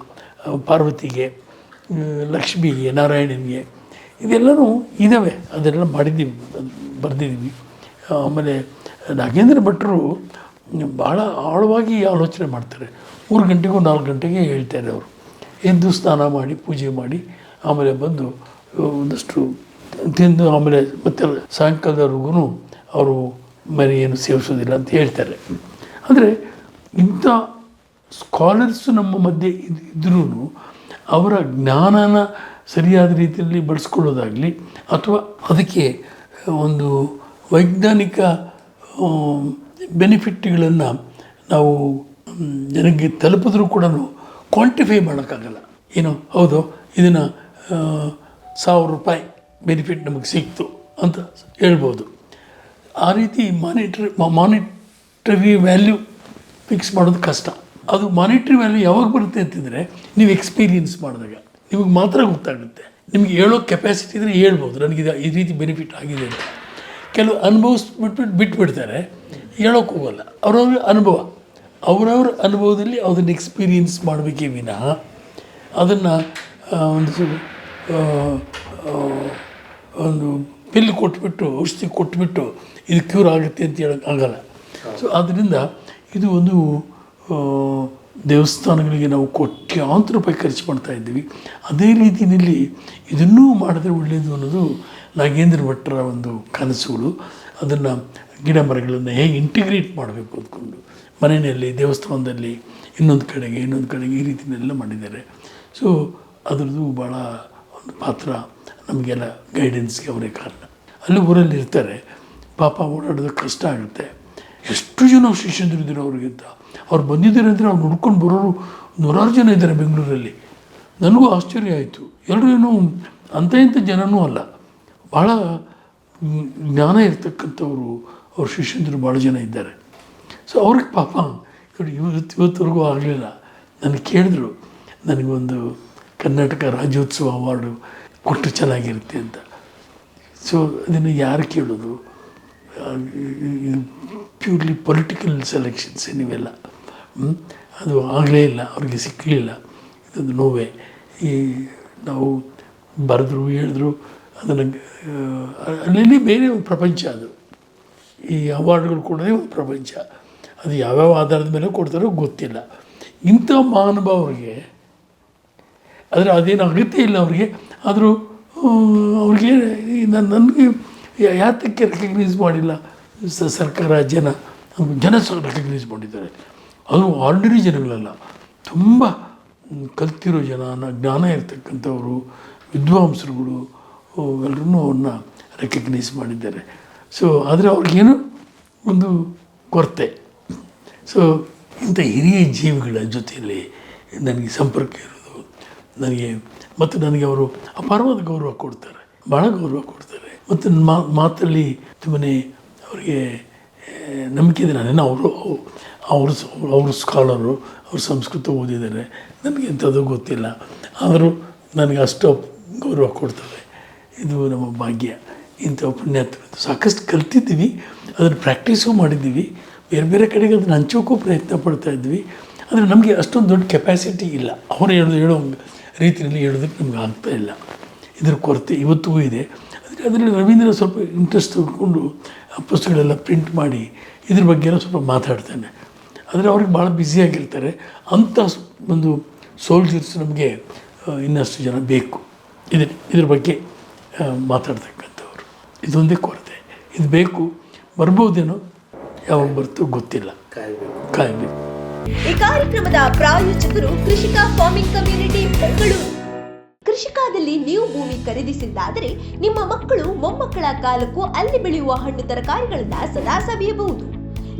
ಪಾರ್ವತಿಗೆ ಲಕ್ಷ್ಮಿಗೆ, ನಾರಾಯಣನಿಗೆ, ಇದೆಲ್ಲನೂ ಇದ್ದಾವೆ. ಅದೆಲ್ಲ ಮಾಡಿದ್ದೀವಿ ಬರೆದಿದ್ದೀವಿ. ಆಮೇಲೆ ನಾಗೇಂದ್ರ ಭಟ್ರು ಭಾಳ ಆಳವಾಗಿ ಆಲೋಚನೆ ಮಾಡ್ತಾರೆ. ಮೂರು ಗಂಟೆಗೂ ನಾಲ್ಕು ಗಂಟೆಗೆ ಹೇಳ್ತಾರೆ ಅವರು. ಎದ್ದು ಸ್ನಾನ ಮಾಡಿ, ಪೂಜೆ ಮಾಡಿ, ಆಮೇಲೆ ಬಂದು ಒಂದಷ್ಟು ತಿಂದು, ಆಮೇಲೆ ಮತ್ತೆ ಸಾಯಂಕಾಲದವರೆಗೂ ಅವರು ಏನು ಸೇವಿಸೋದಿಲ್ಲ ಅಂತ ಹೇಳ್ತಾರೆ. ಅಂದರೆ ಇಂಥ ಸ್ಕಾಲರ್ಸ್ ನಮ್ಮ ಮಧ್ಯೆ ಇದ್ರೂ ಅವರ ಜ್ಞಾನನ ಸರಿಯಾದ ರೀತಿಯಲ್ಲಿ ಬಳಸ್ಕೊಳ್ಳೋದಾಗಲಿ ಅಥವಾ ಅದಕ್ಕೆ ಒಂದು ವೈಜ್ಞಾನಿಕ ಬೆನಿಫಿಟ್ಗಳನ್ನು ನಾವು ಜನಕ್ಕೆ ತಲುಪಿದ್ರೂ ಕೂಡ ಕ್ವಾಂಟಿಫೈ ಮಾಡೋಕ್ಕಾಗಲ್ಲ. ಏನು? ಹೌದು, ಇದನ್ನು ಸಾವಿರ ರೂಪಾಯಿ ಬೆನಿಫಿಟ್ ನಮಗೆ ಸಿಕ್ತು ಅಂತ ಹೇಳ್ಬೋದು. ಆ ರೀತಿ ಮಾನಿಟ್ರಿ ಮಾನಿಟ್ರಿ ವ್ಯಾಲ್ಯೂ ಫಿಕ್ಸ್ ಮಾಡೋದು ಕಷ್ಟ. ಅದು ಮಾನಿಟ್ರಿ ವ್ಯಾಲ್ಯೂ ಯಾವಾಗ ಬರುತ್ತೆ ಅಂತಿದ್ರೆ ನೀವು ಎಕ್ಸ್ಪೀರಿಯನ್ಸ್ ಮಾಡಿದಾಗ. ನಿಮಗೆ ಮಾತ್ರ ಗೊತ್ತಾಗುತ್ತೆ. ನಿಮಗೆ ಹೇಳೋ ಕೆಪಾಸಿಟಿ ಇದ್ದರೆ ಹೇಳ್ಬೋದು. ನನಗೆ ಇದು ಈ ರೀತಿ ಬೆನಿಫಿಟ್ ಆಗಿದೆ ಅಂತ. ಕೆಲವು ಅನುಭವಿಸ್ಬಿಟ್ಬಿಟ್ಟು ಬಿಟ್ಬಿಡ್ತಾರೆ. ಹೇಳೋಕೆ ಹೋಗಲ್ಲ. ಅವ್ರವ್ರ ಅನುಭವ. ಅವರವ್ರ ಅನುಭವದಲ್ಲಿ ಅದನ್ನು ಎಕ್ಸ್ಪೀರಿಯನ್ಸ್ ಮಾಡಬೇಕೇ ವಿನಃ ಅದನ್ನು ಒಂದು ಒಂದು ಪಿಲ್ ಕೊಟ್ಬಿಟ್ಟು, ಔಷಧಿ ಕೊಟ್ಬಿಟ್ಟು ಇದು ಕ್ಯೂರ್ ಆಗುತ್ತೆ ಅಂತ ಹೇಳೋಕೆ ಆಗಲ್ಲ. ಸೊ ಆದ್ದರಿಂದ ಇದು ಒಂದು ದೇವಸ್ಥಾನಗಳಿಗೆ ನಾವು ಕೋಟ್ಯಾಂತರ ರೂಪಾಯಿ ಖರ್ಚು ಮಾಡ್ತಾ ಇದ್ದೀವಿ. ಅದೇ ರೀತಿಯಲ್ಲಿ ಇದನ್ನೂ ಮಾಡಿದ್ರೆ ಒಳ್ಳೆಯದು ಅನ್ನೋದು ನಾಗೇಂದ್ರ ಭಟ್ರ ಒಂದು ಕನಸುಗಳು. ಅದನ್ನು ಗಿಡ ಮರಗಳನ್ನು ಹೇಗೆ ಇಂಟಿಗ್ರೇಟ್ ಮಾಡಬೇಕು ಅಂದ್ಕೊಂಡು ಮನೆಯಲ್ಲಿ, ದೇವಸ್ಥಾನದಲ್ಲಿ, ಇನ್ನೊಂದು ಕಡೆಗೆ ಇನ್ನೊಂದು ಕಡೆಗೆ ಈ ರೀತಿಯಲ್ಲ ಮಾಡಿದ್ದಾರೆ. ಸೊ ಅದರದ್ದು ಭಾಳ ಒಂದು ಪಾತ್ರ ನಮಗೆಲ್ಲ ಗೈಡೆನ್ಸ್ಗೆ ಅವರೇ ಕಾರಣ. ಅಲ್ಲಿ ಊರಲ್ಲಿ ಇರ್ತಾರೆ ಪಾಪ ಓಡಾಡೋದಕ್ಕೆ ಕಷ್ಟ ಆಗುತ್ತೆ. ಎಷ್ಟು ಜನ ಶಿಷ್ಯಂದಿರಿದ್ದೀರೋ ಅವ್ರಿಗಿಂತ ಅವ್ರು ಬಂದಿದ್ದಾರೆ ಅಂದರೆ ಅವ್ರು ಹುಡ್ಕೊಂಡು ಬರೋರು ನೂರಾರು ಜನ ಇದ್ದಾರೆ ಬೆಂಗಳೂರಲ್ಲಿ. ನನಗೂ ಆಶ್ಚರ್ಯ ಆಯಿತು. ಎಲ್ಲರೂ ಏನು ಅಂಥ ಇಂಥ ಜನನೂ ಅಲ್ಲ. ಭಾಳ ಜ್ಞಾನ ಇರ್ತಕ್ಕಂಥವ್ರು ಅವ್ರ ಶಿಷ್ಯಂದರು ಭಾಳ ಜನ ಇದ್ದಾರೆ. ಸೊ ಅವ್ರಿಗೆ ಪಾಪ ಇವತ್ತು ಇವತ್ತವರೆಗೂ ಆಗಲಿಲ್ಲ. ನನಗೆ ಕೇಳಿದ್ರು, ನನಗೊಂದು ಕರ್ನಾಟಕ ರಾಜ್ಯೋತ್ಸವ ಅವಾರ್ಡು ಕೊಟ್ಟು ಚೆನ್ನಾಗಿರುತ್ತೆ ಅಂತ. ಸೊ ಅದನ್ನು ಯಾರು ಕೇಳೋದು? ಪ್ಯೂರ್ಲಿ ಪೊಲಿಟಿಕಲ್ ಸೆಲೆಕ್ಷನ್ಸ್ ನೀವೆಲ್ಲ. ಅದು ಆಗಲೇ ಇಲ್ಲ, ಅವ್ರಿಗೆ ಸಿಕ್ಕಲಿಲ್ಲ ಇದೊಂದು ನೋವೇ. ಈ ನಾವು ಬರೆದ್ರು, ಹೇಳಿದ್ರು, ಅದನ್ನು ಅಲ್ಲಿ ಬೇರೆ ಒಂದು ಪ್ರಪಂಚ ಅದು. ಈ ಅವಾರ್ಡ್ಗಳು ಕೊಡೋದೇ ಒಂದು ಪ್ರಪಂಚ. ಅದು ಯಾವ್ಯಾವ ಆಧಾರದ ಮೇಲೆ ಕೊಡ್ತಾರೋ ಗೊತ್ತಿಲ್ಲ. ಇಂಥ ಮಹಾನುಭಾವರಿಗೆ ಆದರೆ ಅದೇನು ಅಗತ್ಯ ಇಲ್ಲ ಅವ್ರಿಗೆ. ಆದರೂ ಅವ್ರಿಗೆ ನನಗೆ ಯಾತಕ್ಕೆ ರೆಕಗ್ನೈಸ್ ಮಾಡಿಲ್ಲ? ಸರ್ಕಾರ, ಜನ ಜನ ಸಹ ರೆಕಗ್ನೈಸ್ ಮಾಡಿದ್ದಾರೆ. ಅದು ಆರ್ಡಿನರಿ ಜನಗಳಲ್ಲ. ತುಂಬ ಕಲ್ತಿರೋ ಜನ ಜ್ಞಾನ ಇರ್ತಕ್ಕಂಥವರು, ವಿದ್ವಾಂಸರುಗಳು ಎಲ್ಲರೂ ಅವ್ರನ್ನ ರೆಕಗ್ನೈಸ್ ಮಾಡಿದ್ದಾರೆ. ಸೊ ಆದರೆ ಅವ್ರಿಗೇನು? ಒಂದು ಕೊರತೆ. ಸೊ ಇಂಥ ಹಿರಿಯ ಜೀವಿಗಳ ಜೊತೆಯಲ್ಲಿ ನನಗೆ ಸಂಪರ್ಕ ಇರೋದು, ನನಗೆ, ಮತ್ತು ನನಗೆ ಅವರು ಅಪಾರವಾದ ಗೌರವ ಕೊಡ್ತಾರೆ. ಭಾಳ ಗೌರವ ಕೊಡ್ತಾರೆ. ಮತ್ತು ನನ್ನ ಮಾತಲ್ಲಿ ತುಂಬನೇ ಅವರಿಗೆ ನಂಬಿಕೆ ಇದೆ ನಾನು ಅವರು ಅವರು ಅವರು ಸ್ಕಾಲರು, ಅವರು ಸಂಸ್ಕೃತ ಓದಿದ್ದಾರೆ, ನನಗೆ ಇಂಥದ್ದು ಗೊತ್ತಿಲ್ಲ. ಆದರೂ ನನಗೆ ಅಷ್ಟು ಗೌರವ ಕೊಡ್ತಾರೆ ಇದು ನಮ್ಮ ಭಾಗ್ಯ. ಇಂಥ ಪುಣ್ಯಾತ್ಮ ಸಾಕಷ್ಟು ಕಲ್ತಿದ್ದೀವಿ, ಅದನ್ನು ಪ್ರಾಕ್ಟೀಸು ಮಾಡಿದ್ದೀವಿ. ಬೇರೆ ಬೇರೆ ಕಡೆಗೆ ಅದನ್ನು ಹಂಚೋಕ್ಕೂ ಪ್ರಯತ್ನ ಪಡ್ತಾ ಇದ್ವಿ. ಆದರೆ ನಮಗೆ ಅಷ್ಟೊಂದು ದೊಡ್ಡ ಕೆಪಾಸಿಟಿ ಇಲ್ಲ. ಅವರು ಹೇಳೋದು, ಹೇಳೋ ರೀತಿಯಲ್ಲಿ ಹೇಳೋದಕ್ಕೆ ನಮ್ಗೆ ಆಗ್ತಾ ಇಲ್ಲ. ಇದ್ರ ಕೊರತೆ ಇವತ್ತಿಗೂ ಇದೆ. ಅದರಲ್ಲಿ ರವೀಂದ್ರ ಸ್ವಲ್ಪ ಇಂಟ್ರೆಸ್ಟ್ ತಗೊಂಡು ಆ ಪುಸ್ತಕಗಳೆಲ್ಲ ಪ್ರಿಂಟ್ ಮಾಡಿ ಇದ್ರ ಬಗ್ಗೆ ಸ್ವಲ್ಪ ಮಾತಾಡ್ತಾನೆ. ಆದರೆ ಅವ್ರಿಗೆ ಭಾಳ ಬ್ಯುಸಿಯಾಗಿರ್ತಾರೆ ಅಂಥ ಒಂದು ಸೋಲ್ಜರ್ಸ್ ನಮಗೆ ಇನ್ನಷ್ಟು ಜನ ಬೇಕು. ಇದ್ರ ಇದ್ರ ಬಗ್ಗೆ ಮಾತಾಡ್ತಕ್ಕಂಥವ್ರು. ಇದೊಂದೇ ಕೊರತೆ. ಇದು ಬೇಕು, ಬರ್ಬೋದೇನೋ, ಯಾವಾಗ ಬರ್ತೋ ಗೊತ್ತಿಲ್ಲ. ಕಾಯಬೇಕು. ಈ ಕಾರ್ಯಕ್ರಮದ ಪ್ರಾಯೋಜಕರು ಕೃಷಿಕ ಫಾರ್ಮಿಂಗ್ ಕಮ್ಯುನಿಟಿ ಬೆಂಗಳೂರು. ಕೃಷಿಕಾದಲ್ಲಿ ನೀವು ಭೂಮಿ ಖರೀದಿಸಿದ್ದಾದರೆ ನಿಮ್ಮ ಮಕ್ಕಳು ಮೊಮ್ಮಕ್ಕಳ ಕಾಲಕ್ಕೂ ಅಲ್ಲಿ ಬೆಳೆಯುವ ಹಣ್ಣು ತರಕಾರಿಗಳನ್ನ ಸದಾ ಸವಿಯಬಹುದು.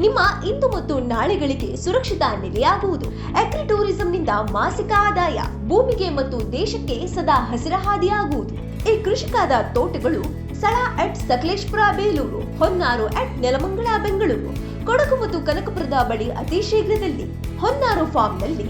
ನಿಮ್ಮ ಇಂದು ಮತ್ತು ನಾಳೆಗಳಿಗೆ ಸುರಕ್ಷಿತ ನೆಲೆಯಾಗುವುದು. ಅಗ್ರಿ ಟೂರಿಸಂನಿಂದ ಮಾಸಿಕ ಆದಾಯ ಭೂಮಿಗೆ ಮತ್ತು ದೇಶಕ್ಕೆ ಸದಾ ಹಸಿರ ಹಾದಿಯಾಗುವುದು ಈ ಕೃಷಿಕಾದ ತೋಟಗಳು ಸ್ಥಳ ಅಟ್ ಸಕಲೇಶ್ಪುರ, ಬೇಲೂರು, ಹೊನ್ನಾರು ಅಟ್ ನೆಲಮಂಗಲ, ಬೆಂಗಳೂರು. ಕೊಡಗು ಮತ್ತು ಕನಕಪುರದ ಬಳಿ ಅತಿ ಶೀಘ್ರದಲ್ಲಿ ಹೊನ್ನಾರು ಫಾರ್ಮ್ನಲ್ಲಿ